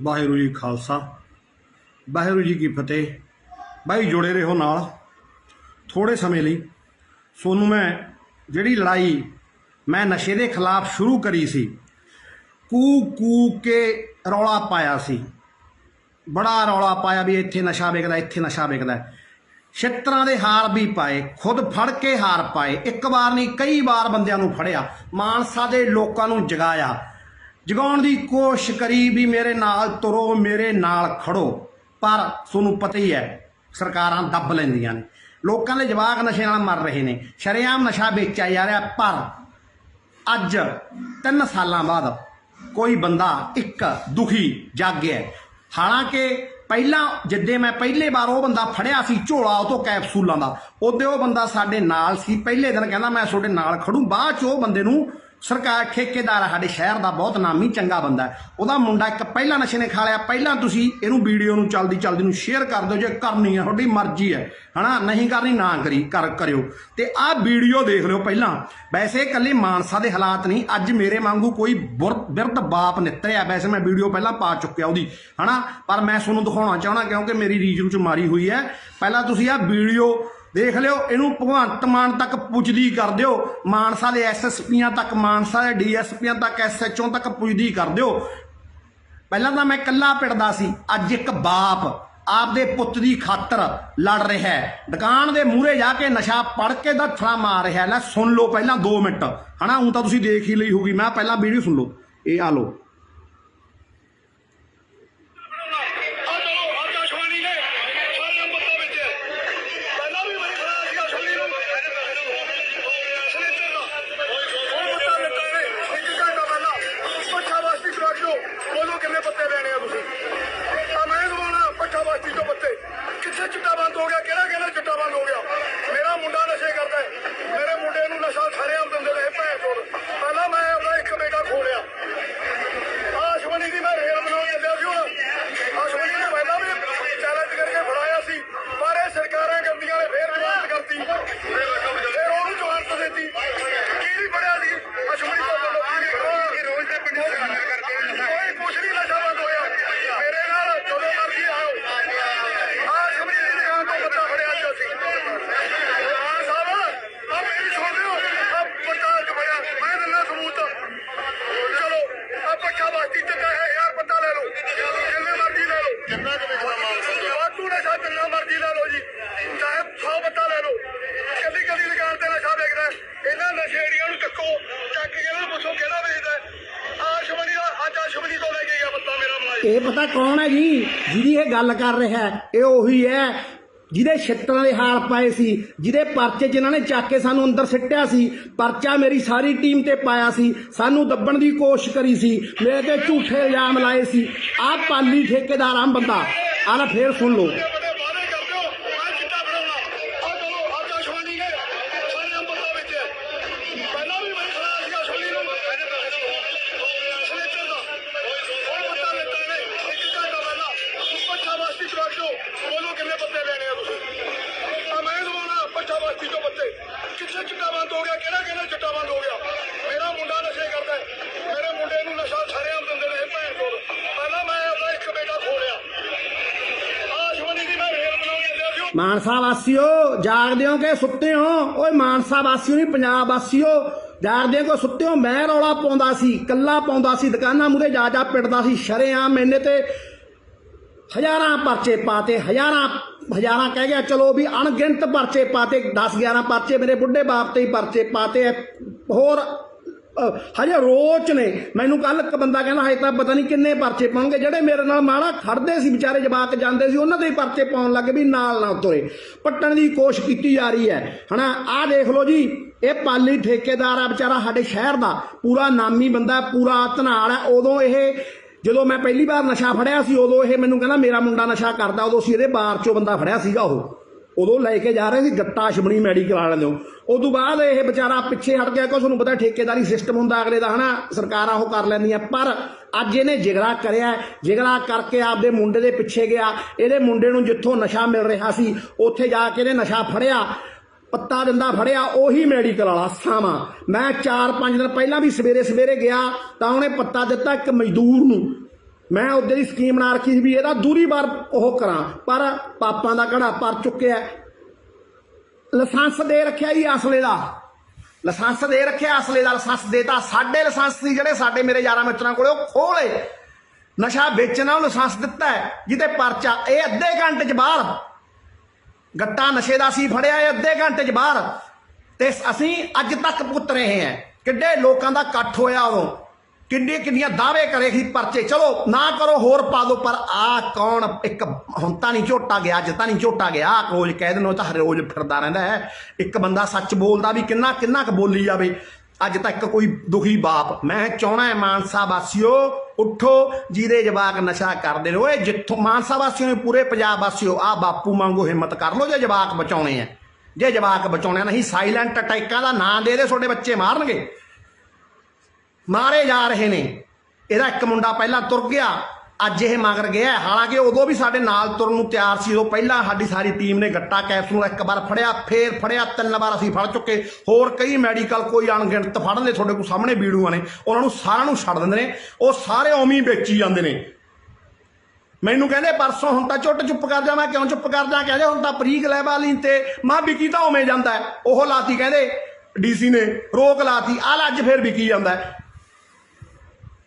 ਵਾਹਿਗੁਰੂ ਜੀ ਖਾਲਸਾ। ਵਾਹਿਗੁਰੂ ਜੀ ਕੀ ਫਤਿਹ। ਬਾਈ ਜੁੜੇ ਰਹੋ ਨਾਲ। ਥੋੜੇ ਸਮੇਂ ਲਈ ਸੋਨੂੰ ਮੈਂ ਜਿਹੜੀ ਲੜਾਈ ਮੈਂ ਨਸ਼ੇ ਦੇ ਖਿਲਾਫ ਸ਼ੁਰੂ ਕਰੀ ਸੀ ਕੂ ਕੂ ਕੇ ਰੌਲਾ ਪਾਇਆ ਸੀ। ਬੜਾ ਰੌਲਾ ਪਾਇਆ ਵੀ ਇੱਥੇ ਨਸ਼ਾ ਵਿਕਦਾ, ਇੱਥੇ ਨਸ਼ਾ ਵਿਕਦਾ। ਛਿੱਤਰਾਂ ਦੇ ਹਾਰ ਵੀ ਪਾਏ, ਖੁਦ ਫੜ ਕੇ ਹਾਰ ਪਾਏ। ਇੱਕ ਵਾਰ ਨਹੀਂ, ਕਈ ਵਾਰ ਬੰਦਿਆਂ ਨੂੰ ਫੜਿਆ। ਮਾਨਸਾ ਦੇ ਲੋਕਾਂ ਨੂੰ ਜਗਾਇਆ। ਜਗਾਉਣ ਦੀ ਕੋਸ਼ਿਸ਼ ਕਰੀ ਵੀ ਮੇਰੇ ਨਾਲ ਤੁਰੋ, ਮੇਰੇ ਨਾਲ ਖੜੋ। ਪਰ ਤੁਹਾਨੂੰ ਪਤਾ ਹੀ ਹੈ, ਸਰਕਾਰਾਂ ਦੱਬ ਲੈਂਦੀਆਂ ਨੇ। ਲੋਕਾਂ ਦੇ ਜਵਾਕ ਨਸ਼ੇ ਨਾਲ ਮਰ ਰਹੇ ਨੇ। ਸ਼ਰੇਆਮ ਨਸ਼ਾ ਵੇਚਿਆ ਜਾ ਰਿਹਾ, ਪਰ ਅੱਜ 3 ਸਾਲਾਂ ਬਾਅਦ ਕੋਈ ਬੰਦਾ ਇੱਕ ਦੁਖੀ, ਜਾਗਿਆ ਹਾਲਾਂਕਿ ਪਹਿਲਾਂ ਜਿੱਦੇ ਮੈਂ ਪਹਿਲੇ ਵਾਰ ਉਹ ਬੰਦਾ ਫੜਿਆ ਸੀ ਝੋਲਾ ਉਹ ਤੋਂ ਕੈਪਸੂਲਾਂ ਦਾ, ਉਹਦੇ ਉਹ ਬੰਦਾ ਸਾਡੇ ਨਾਲ ਸੀ। ਪਹਿਲੇ ਦਿਨ ਕਹਿੰਦਾ ਮੈਂ ਤੁਹਾਡੇ ਨਾਲ ਖੜੂ, ਬਾਅਦ ਚ ਉਹ ਬੰਦੇ ਨੂੰ ਸਰਕਾਰ ਠੇਕੇਦਾਰ ਸਾਡੇ ਸ਼ਹਿਰ ਦਾ ਬਹੁਤ ਨਾਮੀ ਚੰਗਾ ਬੰਦਾ ਉਹਦਾ ਮੁੰਡਾ ਇੱਕ ਪਹਿਲਾਂ ਨਸ਼ੇ ਨੇ ਖਾ ਲਿਆ। ਪਹਿਲਾਂ ਤੁਸੀਂ ਇਹਨੂੰ ਵੀਡੀਓ ਨੂੰ ਚਲਦੀ ਚਲਦੀ ਨੂੰ ਸ਼ੇਅਰ ਕਰ ਦਿਓ, ਜੇ ਕਰਨੀ ਹੈ ਤੁਹਾਡੀ ਮਰਜ਼ੀ ਹੈ। ਹਨਾ? ਨਹੀਂ ਕਰਨੀ, ਨਾ ਕਰੀ, ਕਰ, ਕਰਿਓ। ਤੇ ਆਹ ਵੀਡੀਓ ਦੇਖ ਲਿਓ ਪਹਿਲਾਂ। ਵੈਸੇ ਇਕੱਲੇ ਮਾਨਸਾ ਦੇ ਹਾਲਾਤ ਨਹੀਂ। ਅੱਜ ਮੇਰੇ ਵਾਂਗੂ ਕੋਈ ਬੁਰ- ਬਿਰਧ ਬਾਪ ਨਿੱਤਰਿਆ। ਵੈਸੇ ਮੈਂ ਵੀਡੀਓ ਪਹਿਲਾਂ ਪਾ ਚੁੱਕਿਆ ਉਹਦੀ। ਹਨਾ? ਪਰ ਮੈਂ ਤੁਹਾਨੂੰ ਦਿਖਾਉਣਾ ਚਾਹਣਾ ਕਿਉਂਕਿ ਮੇਰੀ ਰੀਜਨ ਚ ਮਾਰੀ ਹੋਈ ਹੈ। ਪਹਿਲਾਂ ਤੁਸੀਂ ਆਹ ਵੀਡੀਓ ਦੇਖ ਲਿਓ, ਇਹਨੂੰ ਭਗਵੰਤ ਮਾਨ ਤੱਕ ਪੁੱਜਦੀ ਕਰ ਦਿਓ। ਮਾਨਸਾ ਦੇ ਐਸਐਸਪੀਆਂ ਤੱਕ, ਮਾਨਸਾ ਦੇ ਡੀਐਸਪੀਆਂ ਤੱਕ ਐਸਐਚਓ ਤੱਕ ਪੁੱਜਦੀ ਕਰ ਦਿਓ। ਪਹਿਲਾਂ ਤਾਂ ਮੈਂ ਇਕੱਲਾ ਪਿੜਦਾ ਸੀ, ਅੱਜ ਇੱਕ ਬਾਪ ਆਪਦੇ ਪੁੱਤ ਦੀ ਖਾਤਰ ਲੜ ਰਿਹਾ ਹੈ। ਦੁਕਾਨ ਦੇ ਮੂਹਰੇ ਜਾ ਕੇ ਨਸ਼ਾ ਪੜ ਕੇ ਦਾ ਥੜਾ ਮਾਰ ਰਿਹਾ ਹੈ। ਲੈ, ਸੁਣ ਲਓ ਪਹਿਲਾਂ 2 ਮਿੰਟ। ਹਨਾ ਹੁਣ ਤਾਂ ਤੁਸੀਂ ਦੇਖ ਹੀ ਲਈ ਹੋਗੀ ਮੈਂ ਪਹਿਲਾਂ ਵੀਡੀਓ ਸੁਣ ਲਓ। ਇਹ ਆ ਲਓ ਆ ਚਲੋ ਆਕਾਸ਼ਵਾਣੀ ਨੇ ਸਾਰੇ ਨੰਬਰ ਵਿੱਚ ਪਹਿਲਾਂ ਵੀ ਬੜੀ ਖੜਾ ਸੀਗਾ ਛੱਲੀ ਨੂੰ ਸਨੇਟਰ ਦਾ ਉਹ ਬੱਤਾ ਦਿੱਤਾ ਨੇ ਇੱਕ ਘੰਟਾ ਪਹਿਲਾਂ ਪੱਠਾ ਵਾਸਤੀ ਕਰਾ ਦਿਓ ਬੋਲੋ ਕਿੰਨੇ ਪੱਤੇ ਲੈਣੇ ਆ ਤੁਸੀਂ ਆ ਮੈਂ ਦਵਾਉਣਾ ਪੱਠਾ ਵਾਸਤੀ ਤੋਂ ਪੱਤੇ ਕਿੱਥੇ ਚਿੱਟਾ ਬੰਦ ਹੋ ਗਿਆ ਕਿਹੜਾ ਕਹਿੰਦਾ ਚਿੱਟਾ ਬੰਦ ਹੋ ਗਿਆ ਮੇਰਾ ਮੁੰਡਾ ਨਸ਼ੇ ਕਰਦਾ ਹੈ ਮੇਰੇ ਮੁੰਡੇ ਨੂੰ ਨਸ਼ਾ ਸਾਰੇ ਆਮ ਦਿੰਦੇ ਨੇ ਭੈਣ ਚੋਦ ਪਹਿਲਾਂ ਮੈਂ ਆਪਣਾ ਇੱਕ ਬੇਟਾ ਖੋਲਿਆ ਆਸ਼ਵਨੀ ਦੀ ਮੈਂ ਰੇਲ ਬਣਾਉਣ ਚੱਲਿਆ ਸੀ ਹੁਣ ਆਸ਼ਵਨੀ ਨੇ ਪਹਿਲਾਂ ਵੀ ਚੈਲੰਜ ਕਰਕੇ ਫੜਾਇਆ ਸੀ ਪਰ ਇਹ ਸਰਕਾਰਾਂ ਗੰਦੀਆਂ ਨੇ ਫੇਰ ਜਵਾਨਤ ਕਰਤੀ ਫੇਰ ਉਹਨੂੰ ਜਵਾਨਤ ਦਿੱਤੀ ਕੀ ਨਹੀਂ ਫੜਿਆ ਸੀ ਆਸ਼ਵਨੀ ਤੋਂ ਲੋਕੀ ਰੋਜ਼ ਦੇ ਪਿੰਡ ਸਰਕਾਰ ਕਰਕੇ ਕੋਈ ਕੁਛ ਨਹੀਂ ਨਸ਼ਾ ਬੰਦ ਹੋਇਆ ਮੇਰੇ ਨਾਲ ਜਦੋਂ ਮਰਜ਼ੀ ਆਓ ਆਸ਼ਵਨੀ ਦੀ ਦੁਕਾਨ ਤੋਂ ਬੱਚਾ ਫੜਿਆ ਸੀ ਅਸੀਂ ਹਾਂ ਸਾਹਿਬ ਆ ਮੇਰੀ ਸੁਣ ਲਿਓ ਆ ਬੱਚਾ ਫੜਿਆ ਮੈਂ ਦਿੰਦਾ ਸਬੂਤ ਚਲੋ ਆ ਪੱਕਾ ਵਾਸਤੀ ਚੱਕਾ ਹੈ ਯਾਰ ਪਤਾ ਲੈ ਲਓ ਜਿੰਨੇ ਮਰਜ਼ੀ ਲੈ ਲਓ ਕਿੰਨਾ ਕੁ ਵਿਕਦਾ ਮਾਲ ਸੰਦਾ ਵਾਧੂ ਨਸ਼ਾ ਜਿੰਨਾ ਮਰਜ਼ੀ ਲੈ ਲਓ ਜੀ ਚਾਹੇ 100 ਪੱਤਾ ਲੈ ਲਓ ਕੱਲੀ ਕੱਲੀ ਦੁਕਾਨ ਤੇ ਨਸ਼ਾ ਵਿਕਦਾ ਹੈ। ਇਹਨਾਂ ਨਸ਼ੇੜੀਆਂ ਨੂੰ ਚੱਕੋ ਚੱਕ ਕੇ ਇਹਨਾਂ ਨੂੰ ਪੁੱਛੋ ਕਿਹੜਾ ਵੇਚਦਾ ਹੈ। ਆਸ਼ਮਨੀ ਦਾ ਅੱਜ ਆਸ਼ਮਨੀ ਤੋਂ ਲੈ ਕੇ ਗਿਆ ਪੱਤਾ ਮੇਰਾ ਮਲਾਈ ਇਹ ਪਤਾ ਕੌਣ ਹੈ ਜੀ? ਜਿਹਦੀ ਇਹ ਗੱਲ ਕਰ ਰਿਹਾ ਇਹ ਉਹੀ ਹੈ, ਜਿਹਦੇ ਛਿੱਤਰਾਂ ਦੇ ਹਾਲ ਪਾਏ ਸੀ, ਜਿਹਦੇ ਪਰਚੇ ਜਿਨ੍ਹਾਂ ਨੇ ਚੱਕ ਕੇ ਸਾਨੂੰ ਅੰਦਰ ਸਿੱਟਿਆ ਸੀ, ਪਰਚਾ ਮੇਰੀ ਸਾਰੀ ਟੀਮ ਤੇ ਪਾਇਆ ਸੀ, ਸਾਨੂੰ ਦੱਬਣ ਦੀ ਕੋਸ਼ਿਸ਼ ਕਰੀ ਸੀ, ਮੇਰੇ ਤੇ ਝੂਠੇ ਇਲਜ਼ਾਮ ਲਾਏ ਸੀ। ਆਹ ਪਾਲੀ ਠੇਕੇਦਾਰ ਆਮ ਬੰਦਾ, ਆਹ ਲੈ ਫੇਰ ਸੁਣ ਲਓ। ਵਾਸੀਓ, ਜਾਗਦੇ ਹੋ ਕਿ ਸੁੱਤੇ ਹੋ? ਓਏ ਮਾਨਸਾ ਵਾਸੀਓ ਨਹੀਂ, ਪੰਜਾਬ ਵਾਸੀਓ, ਜਾਗਦੇ ਹੋ ਸੁੱਤੇ ਹੋ? ਮੈਂ ਰੌਲਾ ਪਾਉਂਦਾ ਸੀ, ਕੱਲਾ ਪਾਉਂਦਾ ਸੀ, ਦੁਕਾਨਾਂ ਮੂਹਰੇ ਜਾ ਜਾ ਪਿੱਟਦਾ ਸੀ, ਸ਼ਰੇਆਮ ਮੈਨੇ ਤੇ ਹਜ਼ਾਰਾਂ ਪਰਚੇ ਪਾਤੇ, ਹਜ਼ਾਰਾਂ ਹਜ਼ਾਰਾਂ ਕਹਿ ਗਿਆ, ਚਲੋ ਵੀ ਅਣਗਿਣਤ ਪਰਚੇ ਪਾਤੇ 10 11 ਪਰਚੇ ਮੇਰੇ ਬੁੱਢੇ ਬਾਪ ਤੇ ਹੀ ਪਰਚੇ ਪਾਤੇ ਹੋਰ ਹਜੇ ਰੋਚ ਨੇ। ਮੈਨੂੰ ਕੱਲ ਇੱਕ ਬੰਦਾ ਕਹਿੰਦਾ, ਹਜੇ ਤਾਂ ਪਤਾ ਨਹੀਂ ਕਿੰਨੇ ਪਰਚੇ ਪਾਉਣਗੇ। ਜਿਹੜੇ ਮੇਰੇ ਨਾਲ ਮਾੜਾ ਖੜਦੇ ਸੀ, ਵਿਚਾਰੇ ਜਵਾਕ ਜਾਂਦੇ ਸੀ, ਉਹਨਾਂ ਦੇ ਹੀ ਪਰਚੇ ਪਾਉਣ ਲੱਗੇ ਵੀ ਨਾਲ ਨਾ ਤੁਰੇ। ਪੱਟਣ ਦੀ ਕੋਸ਼ਿਸ਼ ਕੀਤੀ ਜਾ ਰਹੀ ਹੈ। ਹਨਾ, ਆਹ ਦੇਖ ਲਓ ਜੀ, ਇਹ ਪਾਲੀ ਠੇਕੇਦਾਰ ਆ ਵਿਚਾਰਾ ਸਾਡੇ ਸ਼ਹਿਰ ਦਾ। ਪੂਰਾ ਨਾਮੀ ਬੰਦਾ, ਪੂਰਾ ਧਨਾਲ ਹੈ ਉਦੋਂ ਇਹ, ਜਦੋਂ ਮੈਂ ਪਹਿਲੀ ਵਾਰ ਨਸ਼ਾ ਫੜਿਆ ਸੀ, ਉਦੋਂ ਇਹ ਮੈਨੂੰ ਕਹਿੰਦਾ, ਮੇਰਾ ਮੁੰਡਾ ਨਸ਼ਾ ਕਰਦਾ, ਉਦੋਂ ਸੀ ਇਹਦੇ ਬਾਰ ਚੋਂ ਬੰਦਾ ਫੜਿਆ ਸੀਗਾ ਉਹ। ਉਦੋਂ ਲੈ ਕੇ ਜਾ ਰਹੇ ਸੀ ਗੱਟਾ ਸ਼ਮਣੀ ਮੈਡੀਕਲ ਵਾਲਿਆਂ ਨੂੰ। ਉਦੋਂ ਬਾਅਦ ਇਹ ਵਿਚਾਰਾ ਪਿੱਛੇ ਹਟ ਗਿਆ ਕਿ ਤੁਹਾਨੂੰ ਪਤਾ ਠੇਕੇਦਾਰੀ ਸਿਸਟਮ ਹੁੰਦਾ, ਅਗਲੇ ਦਾ ਹਨਾ, ਸਰਕਾਰਾਂ ਉਹ ਕਰ ਲੈਂਦੀਆਂ ਪਰ ਅੱਜ ਇਹਨੇ ਜਿਗਰਾ ਕਰਿਆ ਜਿਗਰਾ ਕਰਕੇ ਆਪਦੇ ਮੁੰਡੇ ਦੇ ਪਿੱਛੇ ਗਿਆ। ਇਹਦੇ ਮੁੰਡੇ ਨੂੰ ਜਿੱਥੋਂ ਨਸ਼ਾ ਮਿਲ ਰਿਹਾ ਸੀ, ਉੱਥੇ ਜਾ ਕੇ ਇਹਨੇ ਨਸ਼ਾ ਫੜਿਆ, ਪੱਤਾ ਦਿੰਦਾ ਫੜਿਆ, ਉਹੀ ਮੈਡੀਕਲ ਵਾਲਾ, ਸਾਵਾ। ਮੈਂ 4-5 ਦਿਨ ਪਹਿਲਾਂ ਵੀ ਸਵੇਰੇ ਸਵੇਰੇ ਗਿਆ, ਤਾਂ ਉਹਨੇ ਪੱਤਾ ਦਿੱਤਾ ਇੱਕ ਮਜ਼ਦੂਰ ਨੂੰ। ਮੈਂ ਉਹਦੇ ਦੀ ਸਕੀਮ ਬਣਾ ਰੱਖੀ ਸੀ ਵੀ ਇਹਦਾ ਦੂਰੀ ਵਾਰ ਉਹ ਕਰਾਂ, ਪਰ ਪਾਪਾਂ ਦਾ ਘੜਾ ਪਰ ਚੁੱਕਿਆ। ਲਾਇਸੈਂਸ ਦੇ ਰੱਖਿਆ ਜੀ ਅਸਲੇ ਦਾ। ਲਾਇਸੈਂਸ ਦੇ ਰੱਖਿਆ ਅਸਲੇ ਦਾ, ਲਾਇਸੈਂਸ ਦੇਤਾ। ਸਾਡੇ ਲਾਇਸੈਂਸ ਸੀ ਜਿਹੜੇ ਸਾਡੇ ਮੇਰੇ ਯਾਰਾਂ ਮਿੱਤਰਾਂ ਕੋਲੇ, ਉਹ ਖੋਲੇ ਨਸ਼ਾ ਵੇਚਣ ਨੂੰ ਲਾਇਸੈਂਸ ਦਿੱਤਾ ਜਿਹਦੇ ਪਰਚਾ ਇਹ ਅੱਧੇ ਘੰਟੇ 'ਚ ਬਾਹਰ। ਗੱਟਾ ਨਸ਼ੇ ਦਾ ਸੀ ਫੜਿਆ ਇਹ ਅੱਧੇ ਘੰਟੇ 'ਚ ਬਾਹਰ। ਤੇ ਅਸੀਂ ਅੱਜ ਤੱਕ ਪੁੱਤ ਰਹੇ ਹਾਂ। ਕਿੱਡੇ ਲੋਕਾਂ ਦਾ ਇਕੱਠ ਹੋਇਆ ਉਦੋਂ। ਕਿੰਨੇ ਕਿੰਨੀਆਂ ਦਾਅਵੇ ਕਰੇ ਸੀ ਪਰਚੇ? ਚਲੋ ਨਾ ਕਰੋ ਹੋਰ ਪਾ ਦੋ ਪਰ ਆ ਕੌਣ? ਇੱਕ ਹੁਣ ਤਾਂ ਨਹੀਂ ਝੋਟਾ ਗਿਆ ਅੱਜ ਤਾਂ ਨਹੀਂ ਝੋਟਾ ਗਿਆ। ਆਹ ਰੋਜ਼ ਕਹਿ ਦਿੰਦੇ ਤਾਂ ਹਰ ਰੋਜ਼ ਫਿਰਦਾ ਰਹਿੰਦਾ ਹੈ। ਇੱਕ ਬੰਦਾ ਸੱਚ ਬੋਲਦਾ ਵੀ ਕਿੰਨਾ ਕਿੰਨਾ ਕੁ ਬੋਲੀ ਜਾਵੇ। ਅੱਜ ਤੱਕ ਕੋਈ ਦੁਖੀ ਬਾਪ। ਮੈਂ ਚਾਹਣਾ ਹੈ ਮਾਨਸਾ ਵਾਸੀਓ ਉੱਠੋ ਜਿਹਦੇ ਜਵਾਕ ਨਸ਼ਾ ਕਰਦੇ ਨੇ। ਓਏ ਜਿੱਥੋਂ ਮਾਨਸਾ ਵਾਸੀਓ ਨੇ ਪੂਰੇ ਪੰਜਾਬ ਵਾਸੀਓ ਆ ਬਾਪੂ ਵਾਂਗੂ ਹਿੰਮਤ ਕਰ ਲਓ ਜੇ ਜਵਾਕ ਬਚਾਉਣੇ ਆ। ਜੇ ਜਵਾਕ ਬਚਾਉਣੇ ਆ, ਨਹੀਂ ਸਾਇਲੈਂਟ ਅਟੈਕਾਂ ਦਾ ਨਾਂ ਦੇ ਦੇ ਤੁਹਾਡੇ ਬੱਚੇ ਮਾਰਨਗੇ। ਮਾਰੇ ਜਾ ਰਹੇ ਨੇ। ਇਹਦਾ ਇੱਕ ਮੁੰਡਾ ਪਹਿਲਾਂ ਤੁਰ ਗਿਆ, ਅੱਜ ਇਹ ਮਗਰ ਗਿਆ। ਹਾਲਾਂਕਿ ਉਦੋਂ ਵੀ ਸਾਡੇ ਨਾਲ ਤੁਰਨ ਨੂੰ ਤਿਆਰ ਸੀ, ਉਹ ਪਹਿਲਾਂ ਸਾਡੀ ਸਾਰੀ ਟੀਮ ਨੇ ਗੱਟਾ ਕੈਪਸ ਨੂੰ ਇੱਕ ਵਾਰ ਫੜਿਆ, ਫੇਰ ਫੜਿਆ, ਤਿੰਨ ਵਾਰ ਅਸੀਂ ਫੜ ਚੁੱਕੇ। ਹੋਰ ਕਈ ਮੈਡੀਕਲ ਕੋਈ ਅਣਗਿਣਤ ਫੜ ਲਏ ਤੁਹਾਡੇ ਕੋਲ ਸਾਹਮਣੇ ਵੀਡੀਓਆਂ ਨੇ, ਉਹਨਾਂ ਨੂੰ ਸਾਰਿਆਂ ਨੂੰ ਛੱਡ ਦਿੰਦੇ ਨੇ। ਉਹ ਸਾਰੇ ਉਵੇਂ ਵੇਚੀ ਜਾਂਦੇ ਨੇ। ਮੈਨੂੰ ਕਹਿੰਦੇ, ਪਰਸੋਂ ਹੁਣ ਤਾਂ ਚੁੱਟ ਚੁੱਪ ਕਰ ਜਾ, ਮੈਂ ਕਿਉਂ ਚੁੱਪ ਕਰ ਜਾ? ਕਹਿੰਦੇ, ਹੁਣ ਤਾਂ ਪ੍ਰੀਕ ਲੈ ਤੇ ਮਾਂ ਵਿਕੀ ਤਾਂ ਉਵੇਂ ਜਾਂਦਾ ਉਹ ਲਾਤੀ ਕਹਿੰਦੇ, ਡੀਸੀ ਨੇ, ਰੋਕ ਲਾਤੀ ਆ ਅੱਜ ਫੇਰ ਵਿਕੀ ਜਾਂਦਾ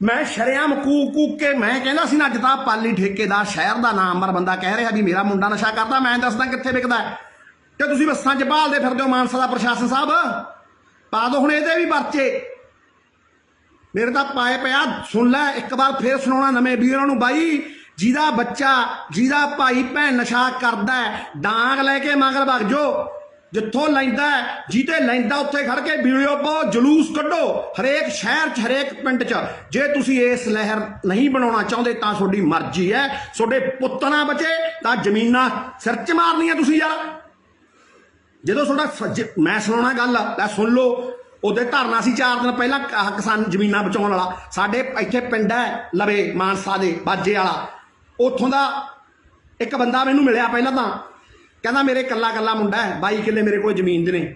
ਮੈਂ ਸ਼ਰਿਆਮ ਕੂਕ ਕੂਕ ਕੇ ਮੈਂ ਕਹਿੰਦਾ ਸੀ ਨਾ, ਅੱਜ ਤਾਂ ਪਾਲੀ ਠੇਕੇਦਾਰ ਸ਼ਹਿਰ ਦਾ ਨਾਮਵਰ ਬੰਦਾ ਕਹਿ ਰਿਹਾ ਵੀ ਮੇਰਾ ਮੁੰਡਾ ਨਸ਼ਾ ਕਰਦਾ, ਮੈਂ ਦੱਸਦਾ ਕਿੱਥੇ ਵਿਕਦਾ ਹੈ। ਤੇ ਤੁਸੀਂ ਬੱਸਾਂ 'ਚ ਭਾਲਦੇ ਫਿਰਦੇ ਹੋ ਮਾਨਸਾ ਦਾ ਪ੍ਰਸ਼ਾਸਨ ਸਾਹਿਬ। ਪਾ ਦੋ ਹੁਣ ਇਹਦੇ ਵੀ ਪਰਚੇ। ਮੇਰੇ ਤਾਂ ਪਾਏ ਪਿਆ, ਸੁਣ ਲੈ, ਇੱਕ ਵਾਰ ਫੇਰ ਸੁਣਾਉਣਾ ਨਵੇਂ ਵੀਰਾਂ ਨੂੰ ਬਾਈ। ਜਿਹਦਾ ਬੱਚਾ, ਜਿਹਦਾ ਭਾਈ ਭੈਣ ਨਸ਼ਾ ਕਰਦਾ ਡਾਂਗ ਲੈ ਕੇ ਮਗਰ ਵਗ ਜੋ ਜਿੱਥੋਂ ਲੈਂਦਾ ਜਿਹਦੇ ਲੈਂਦਾ ਉੱਥੇ ਖੜ ਕੇ ਵੀਡੀਓ ਪਾਓ ਜਲੂਸ ਕੱਢੋ, ਹਰੇਕ ਸ਼ਹਿਰ 'ਚ, ਹਰੇਕ ਪਿੰਡ 'ਚ। ਜੇ ਤੁਸੀਂ ਇਸ ਲਹਿਰ ਨਹੀਂ ਬਣਾਉਣਾ ਚਾਹੁੰਦੇ, ਤਾਂ ਤੁਹਾਡੀ ਮਰਜ਼ੀ ਹੈ। ਤੁਹਾਡੇ ਪੁੱਤ ਨਾ ਬਚੇ, ਤਾਂ ਜ਼ਮੀਨਾਂ ਸਿਰ 'ਚ ਮਾਰਨੀਆਂ ਤੁਸੀਂ ਯਾਰ। ਜਦੋਂ ਤੁਹਾਡਾ ਸ- ਮੈਂ ਸੁਣਾਉਣਾ ਗੱਲ, ਲੈ ਸੁਣ ਲਓ। ਉਹਦੇ ਧਰਨਾ ਸੀ 4 ਦਿਨ ਪਹਿਲਾਂ ਕਿਸਾਨ ਜ਼ਮੀਨਾਂ ਬਚਾਉਣ ਵਾਲਾ। ਸਾਡੇ ਇੱਥੇ ਪਿੰਡ ਹੈ, ਲਵੇ ਮਾਨਸਾ ਦੇ, ਬਾਜੇ ਵਾਲਾ। ਉੱਥੋਂ ਦਾ ਇੱਕ ਬੰਦਾ ਮੈਨੂੰ ਮਿਲਿਆ ਪਹਿਲਾਂ ਤਾਂ। ਕਹਿੰਦਾ ਮੇਰੇ ਕੱਲਾ ਕੱਲਾ ਮੁੰਡਾ ਹੈ 22 ਕਿੱਲੇ ਮੇਰੇ ਕੋਲ ਜ਼ਮੀਨ ਦੇ ਨੇ।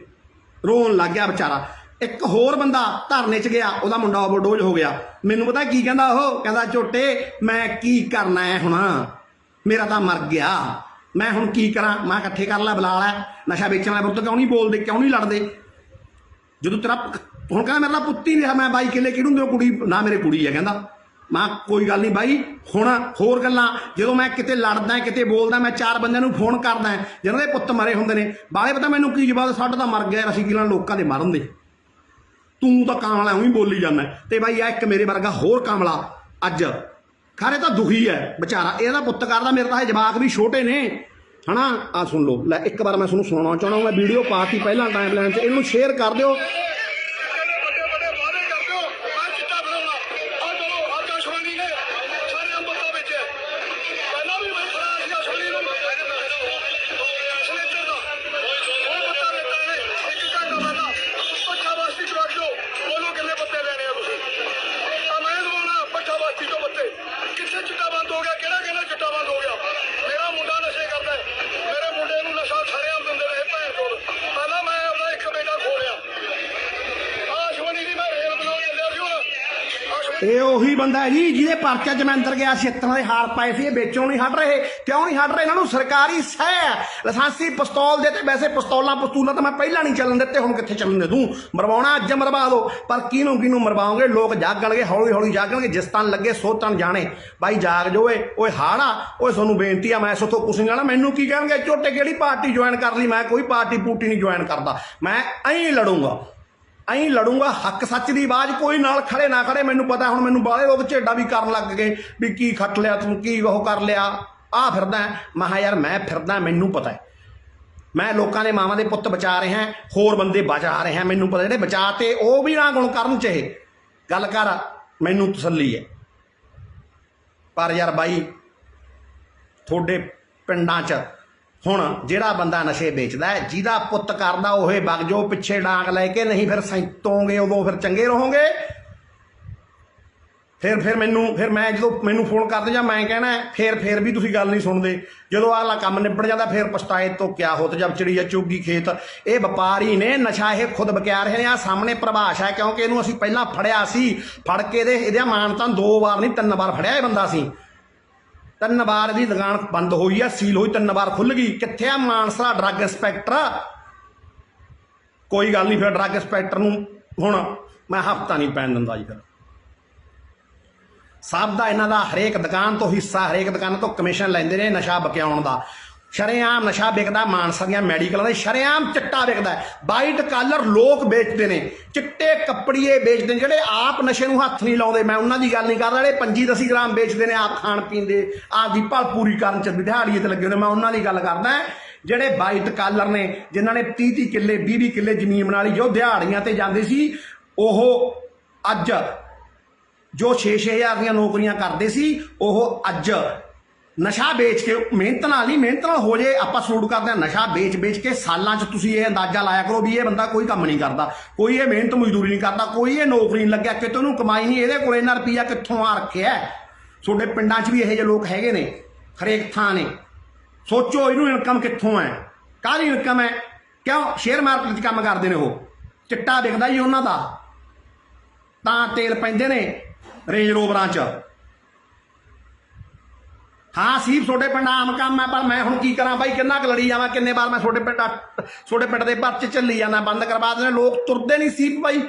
ਰੋਣ ਲੱਗ ਗਿਆ ਵਿਚਾਰਾ। ਇੱਕ ਹੋਰ ਬੰਦਾ ਧਰਨੇ 'ਚ ਗਿਆ, ਉਹਦਾ ਮੁੰਡਾ ਓਵਰਡੋਜ਼ ਹੋ ਗਿਆ। ਮੈਨੂੰ ਪਤਾ ਕੀ ਕਹਿੰਦਾ ਉਹ? ਕਹਿੰਦਾ ਝੋਟੇ ਮੈਂ ਕੀ ਕਰਨਾ ਹੈ ਹੁਣ? ਮੇਰਾ ਤਾਂ ਮਰ ਗਿਆ। ਮੈਂ ਹੁਣ ਕੀ ਕਰਾਂ? ਮੈਂ ਇਕੱਠੇ ਕਰ ਲੈ, ਬੁਲਾ ਲੈ। ਨਸ਼ਾ ਵੇਚਣ ਵਾਲੇ ਪੁੱਤ ਕਿਉਂ ਨਹੀਂ ਬੋਲਦੇ, ਕਿਉਂ ਨਹੀਂ ਲੜਦੇ? ਜਦੋਂ ਤੇਰਾ ਹੁਣ ਕਹਿੰਦਾ, ਮੇਰਾ ਪੁੱਤ ਹੀ ਰਿਹਾ, ਮੈਂ ਬਾਈ ਕਿੱਲੇ ਕਿਹਨੂੰ ਦਿਓ ਕੁੜੀ ਨਾ ਮੇਰੇ ਕੁੜੀ ਹੈ, ਕਹਿੰਦਾ। ਮੈਂ ਕੋਈ ਗੱਲ ਨਹੀਂ ਬਾਈ, ਹੁਣ ਹੋਰ ਗੱਲਾਂ। ਜਦੋਂ ਮੈਂ ਕਿਤੇ ਲੜਦਾ, ਕਿਤੇ ਬੋਲਦਾ, ਮੈਂ ਚਾਰ ਬੰਦਿਆਂ ਨੂੰ ਫੋਨ ਕਰਦਾ, ਜਿਹਨਾਂ ਦੇ ਪੁੱਤ ਮਰੇ ਹੁੰਦੇ ਨੇ। ਬਾਲੇ, ਪਤਾ ਮੈਨੂੰ ਕੀ ਜਵਾਬ, ਸਾਡਾ ਤਾਂ ਮਰ ਗਿਆ, ਅਸੀਂ ਕਿਲਾਂ ਲੋਕਾਂ ਦੇ ਮਰਨ ਦੇ। ਤੂੰ ਤਾਂ ਕਾਮਲਾ ਉਹੀ ਬੋਲੀ ਜਾਂਦਾ। ਤੇ ਬਾਈ ਆ ਇੱਕ ਮੇਰੇ ਵਰਗਾ ਹੋਰ ਕਾਮਲਾ ਅੱਜ। ਖਾਰੇ ਤਾਂ ਦੁਖੀ ਹੈ ਵਿਚਾਰਾ। ਇਹਦਾ ਪੁੱਤ ਕਰਦਾ, ਮੇਰੇ ਤਾਂ ਇਹ ਜਵਾਕ ਵੀ ਛੋਟੇ ਨੇ। ਹਨਾ? ਆ ਸੁਣ ਲਓ, ਲੈ, ਇੱਕ ਵਾਰ ਮੈਂ ਤੁਹਾਨੂੰ ਸੁਣਾਉਣਾ ਚਾਹਣਾ ਮੈਂ ਵੀਡੀਓ ਪਾਤੀ ਪਹਿਲਾਂ ਟਾਈਮ ਲਾਈਨ 'ਚ, ਇਹਨੂੰ ਸ਼ੇਅਰ ਕਰ ਦਿਓ। ਇਹ ਉਹੀ ਬੰਦਾ ਹੈ ਜੀ, ਜਿਹਦੇ ਪਰਚਾ 'ਚ ਮੈਂ ਅੰਦਰ ਗਿਆ ਸੀ ਇਤਨਾ ਦੇ ਹਾਰ ਪਾਏ ਸੀ, ਇਹ ਵੇਚੋਂ ਨਹੀਂ ਹਟ ਰਹੇ, ਕਿਉਂ ਨਹੀਂ ਹਟ ਰਹੇ? ਇਹਨਾਂ ਨੂੰ ਸਰਕਾਰੀ ਸਹਿ ਹੈ। ਲਾਇਸੈਂਸੀ ਪਿਸਤੌਲ ਦੇ ਤੇ ਵੈਸੇ ਪਿਸਤੌਲਾਂ, ਪਸਤੂਲਾਂ ਤਾਂ ਮੈਂ ਪਹਿਲਾਂ ਨਹੀਂ ਚੱਲਣ ਦਿੱਤੇ, ਹੁਣ ਕਿੱਥੇ ਚੱਲਣ ਦੇ ਤੂੰ ਮਰਵਾਉਣਾ ਅੱਜ ਮਰਵਾ ਦੋ? ਪਰ ਕਿਹਨੂੰ ਕਿਹਨੂੰ ਮਰਵਾਉਂਗੇ ਲੋਕ ਜਾਗਣਗੇ ਹੌਲੀ ਹੌਲੀ ਜਾਗਣਗੇ, ਜਿਸ ਤਨ ਲੱਗੇ ਸੋ ਤਨ ਜਾਣੇ। ਬਾਈ, ਜਾਗ ਜੋਏ ਓਏ ਓਏ ਹਾੜਾ, ਓਏ ਤੁਹਾਨੂੰ ਬੇਨਤੀ ਆ, ਮੈਂ ਸੋਥੋਂ ਕੁਛ ਨਹੀਂ ਜਾਣਾ, ਮੈਨੂੰ ਕੀ ਕਹਿਣਗੇ? ਝੋਟੇ ਕਿਹੜੀ ਪਾਰਟੀ ਜੁਆਇਨ ਕਰ ਲਈ? ਮੈਂ ਕੋਈ ਪਾਰਟੀ ਪੂਟੀ ਨਹੀਂ ਜੁਆਇਨ ਕਰਦਾ। ਮੈਂ ਐਂ ਲੜੂੰਗਾ। ਐਂ ਲੜੂੰਗਾ, ਹੱਕ ਸੱਚ ਦੀ ਆਵਾਜ਼ ਕੋਈ ਨਾਲ ਖੜੇ ਨਾ ਖੜੇ, ਮੈਨੂੰ ਪਤਾ ਹੁਣ ਮੈਨੂੰ ਬਾਹਲੇ ਲੋਕ ਝੇਡਾ ਵੀ ਕਰਨ ਲੱਗ ਗਏ ਵੀ ਕੀ ਖੱਟ ਲਿਆ, ਤੂੰ ਕੀ ਉਹ ਕਰ ਲਿਆ। ਆ ਫਿਰਦਾ ਹੈ। ਯਾਰ, ਮੈਂ ਫਿਰਦਾ, ਮੈਨੂੰ ਪਤਾ ਮੈਂ ਲੋਕਾਂ ਦੇ ਮਾਵਾਂ ਦੇ ਪੁੱਤ ਬਚਾ ਰਿਹਾ ਹੋਰ ਬੰਦੇ ਬਚਾ ਰਿਹਾ ਮੈਨੂੰ ਪਤਾ ਜਿਹੜੇ ਬਚਾ ਤੇ ਉਹ ਵੀ ਨਾ ਗੁਣ ਕਰਨ ਚਾਹੇ। ਗੱਲ ਕਰ, ਮੈਨੂੰ ਤਸੱਲੀ ਹੈ। ਪਰ ਯਾਰ ਬਾਈ, ਤੁਹਾਡੇ ਪਿੰਡਾਂ 'ਚ ਹੁਣ ਜਿਹੜਾ ਬੰਦਾ ਨਸ਼ੇ ਵੇਚਦਾ ਹੈ ਜਿਹਦਾ ਪੁੱਤ ਕਰਦਾ ਉਹੇ ਵਗ ਜੋ ਪਿੱਛੇ ਡਾਂਗ ਲੈ ਕੇ ਨਹੀਂ ਫਿਰ ਸੈਂਤੋਗੇ ਉਦੋਂ ਫਿਰ ਚੰਗੇ ਰਹੋਗੇ। ਫਿਰ ਫਿਰ ਮੈਨੂੰ ਫਿਰ ਮੈਂ ਜਦੋਂ ਮੈਨੂੰ ਫੋਨ ਕਰਦੇ ਜਾਂ ਮੈਂ ਕਹਿਣਾ ਹੈ, ਫਿਰ ਫਿਰ ਵੀ ਤੁਸੀਂ ਗੱਲ ਨਹੀਂ ਸੁਣਦੇ। ਜਦੋਂ ਅਗਲਾ ਕੰਮ ਨਿਬੜ ਜਾਂਦਾ ਫਿਰ ਪਛਤਾਏ ਤੋਂ ਕਿਆ ਹੋਤ ਜਬ ਚਿੜੀਆ ਚੁੱਗੀ ਖੇਤ। ਇਹ ਵਪਾਰੀ ਨੇ ਨਸ਼ਾ ਇਹ ਖੁਦ ਬਕਿਆ ਰਹੇ ਨੇ ਆ ਸਾਹਮਣੇ ਪ੍ਰਭਾਸ਼ਾ ਹੈ ਕਿਉਂਕਿ ਇਹਨੂੰ ਅਸੀਂ ਪਹਿਲਾਂ ਫੜਿਆ ਸੀ। ਫੜ ਕੇ ਇਹਦੇ ਇਹਦਾ ਮਾਨਤਾ ਦੋ ਵਾਰ ਨਹੀਂ ਤਿੰਨ ਵਾਰ ਫੜਿਆ ਇਹ ਬੰਦਾ ਸੀ। ਤਿੰਨ ਵਾਰ ਇਹਦੀ ਦੁਕਾਨ ਬੰਦ ਹੋਈ ਆ ਸੀਲ ਹੋਈ, ਤਿੰਨ ਵਾਰ ਖੁੱਲ ਗਈ। ਕਿੱਥੇ ਆ? ਮਾਨਸਾ ਡਰੱਗ ਇੰਸਪੈਕਟਰ ਕੋਈ ਗੱਲ ਨਹੀਂ, ਫਿਰ ਡਰੱਗ ਇੰਸਪੈਕਟਰ ਨੂੰ ਹੁਣ ਮੈਂ ਹਫਤਾ ਨਹੀਂ ਪੈਣ ਦਿੰਦਾ ਜੀ ਫਿਰ। ਸਭ ਦਾ ਇਹਨਾਂ ਦਾ ਹਰੇਕ ਦੁਕਾਨ ਤੋਂ ਹਿੱਸਾ, ਹਰੇਕ ਦੁਕਾਨ ਤੋਂ ਕਮਿਸ਼ਨ ਲੈਂਦੇ ਨੇ ਨਸ਼ਾ ਬਕਿਆਉਣ ਦਾ। ਸ਼ਰੇਆਮ ਨਸ਼ਾ ਵਿਕਦਾ, ਮਾਨਸਾ ਦੀਆਂ ਮੈਡੀਕਲਾਂ ਦੇ ਸ਼ਰੇਆਮ ਚਿੱਟਾ ਵਿਕਦਾ ਵਾਈਟ ਕਾਲਰ ਲੋਕ ਵੇਚਦੇ ਨੇ। ਚਿੱਟੇ ਕੱਪੜੀਏ ਵੇਚਦੇ ਨੇ। ਜਿਹੜੇ ਆਪ ਨਸ਼ੇ ਨੂੰ ਹੱਥ ਨਹੀਂ ਲਾਉਂਦੇ, ਮੈਂ ਉਹਨਾਂ ਦੀ ਗੱਲ ਨਹੀਂ ਕਰਦਾ। ਜਿਹੜੇ 25 10 ਗ੍ਰਾਮ ਵੇਚਦੇ ਨੇ, ਆਪ ਖਾਣ ਪੀਣ ਦੇ, ਆਪ ਦੀ ਭਲ ਪੂਰੀ ਕਰਨ ਚ ਦਿਹਾੜੀਏ ਤੇ ਲੱਗੇ ਨੇ। ਮੈਂ ਉਹਨਾਂ ਦੀ ਗੱਲ ਕਰਦਾ ਜਿਹੜੇ ਵਾਈਟ ਕਾਲਰ ਨੇ, ਜਿਨ੍ਹਾਂ ਨੇ 30 30 ਕਿੱਲੇ 20 20 ਕਿੱਲੇ ਜ਼ਮੀਨ ਬਣਾ ਲਈ, ਜੋ ਦਿਹਾੜੀਆਂ ਤੇ ਜਾਂਦੇ ਸੀ, ਉਹ ਅੱਜ ਜੋ 6-6000 ਦੀਆਂ ਨੌਕਰੀਆਂ ਕਰਦੇ ਸੀ, ਉਹ ਅੱਜ ਨਸ਼ਾ ਵੇਚ ਕੇ, ਮਿਹਨਤ ਨਾਲ ਨਹੀਂ, ਮਿਹਨਤ ਨਾਲ ਹੋ ਜੇ ਆਪਾਂ ਸਲੂਟ ਕਰਦੇ ਹਾਂ, ਨਸ਼ਾ ਵੇਚ ਵੇਚ ਕੇ ਸਾਲਾਂ 'ਚ ਤੁਸੀਂ ਇਹ ਅੰਦਾਜ਼ਾ ਲਾਇਆ ਕਰੋ ਵੀ ਇਹ ਬੰਦਾ ਕੋਈ ਕੰਮ ਨਹੀਂ ਕਰਦਾ, ਕੋਈ ਇਹ ਮਿਹਨਤ ਮਜ਼ਦੂਰੀ ਨਹੀਂ ਕਰਦਾ, ਕੋਈ ਇਹ ਨੌਕਰੀ ਨਹੀਂ ਲੱਗਿਆ, ਕਿਤੇ ਉਹਨੂੰ ਕਮਾਈ ਨਹੀਂ, ਇਹਦੇ ਕੋਲ ਇਹਨਾਂ ਰੁਪਈਆ ਕਿੱਥੋਂ ਆ ਰੱਖਿਆ? ਤੁਹਾਡੇ ਪਿੰਡਾਂ 'ਚ ਵੀ ਇਹੋ ਜਿਹੇ ਲੋਕ ਹੈਗੇ ਨੇ, ਹਰੇਕ ਥਾਂ ਨੇ। ਸੋਚੋ ਇਹਨੂੰ ਇਨਕਮ ਕਿੱਥੋਂ ਹੈ? ਕਾਹਦੀ ਇਨਕਮ ਹੈ? ਕਿਉਂ? ਸ਼ੇਅਰ ਮਾਰਕੀਟ 'ਚ ਕੰਮ ਕਰਦੇ ਨੇ ਉਹ। ਚਿੱਟਾ ਵਿਕਦਾ ਹੀ ਉਹਨਾਂ ਦਾ। ਤਾਂ ਤੇਲ ਪੈਂਦੇ ਨੇ ਰੇਂਜ ਰੋਵਰਾਂ 'ਚ। ਹਾਂ, ਸੀਪ ਤੁਹਾਡੇ ਪਿੰਡ ਆਮ ਕੰਮ ਹੈ, ਪਰ ਮੈਂ ਹੁਣ ਕੀ ਕਰਾਂ ਬਾਈ? ਕਿੰਨਾ ਕੁ ਲੜੀ ਜਾਵਾਂ, ਕਿੰਨੇ ਵਾਰ ਮੈਂ ਤੁਹਾਡੇ ਪਿੰਡ ਤੁਹਾਡੇ ਪਿੰਡ ਦੇ ਪਰਚ ਚੱਲੀ ਜਾਂਦਾ, ਬੰਦ ਕਰਵਾ ਦੇਣੇ ਲੋਕ ਤੁਰਦੇ ਨਹੀਂ ਸੀਪ ਬਾਈ।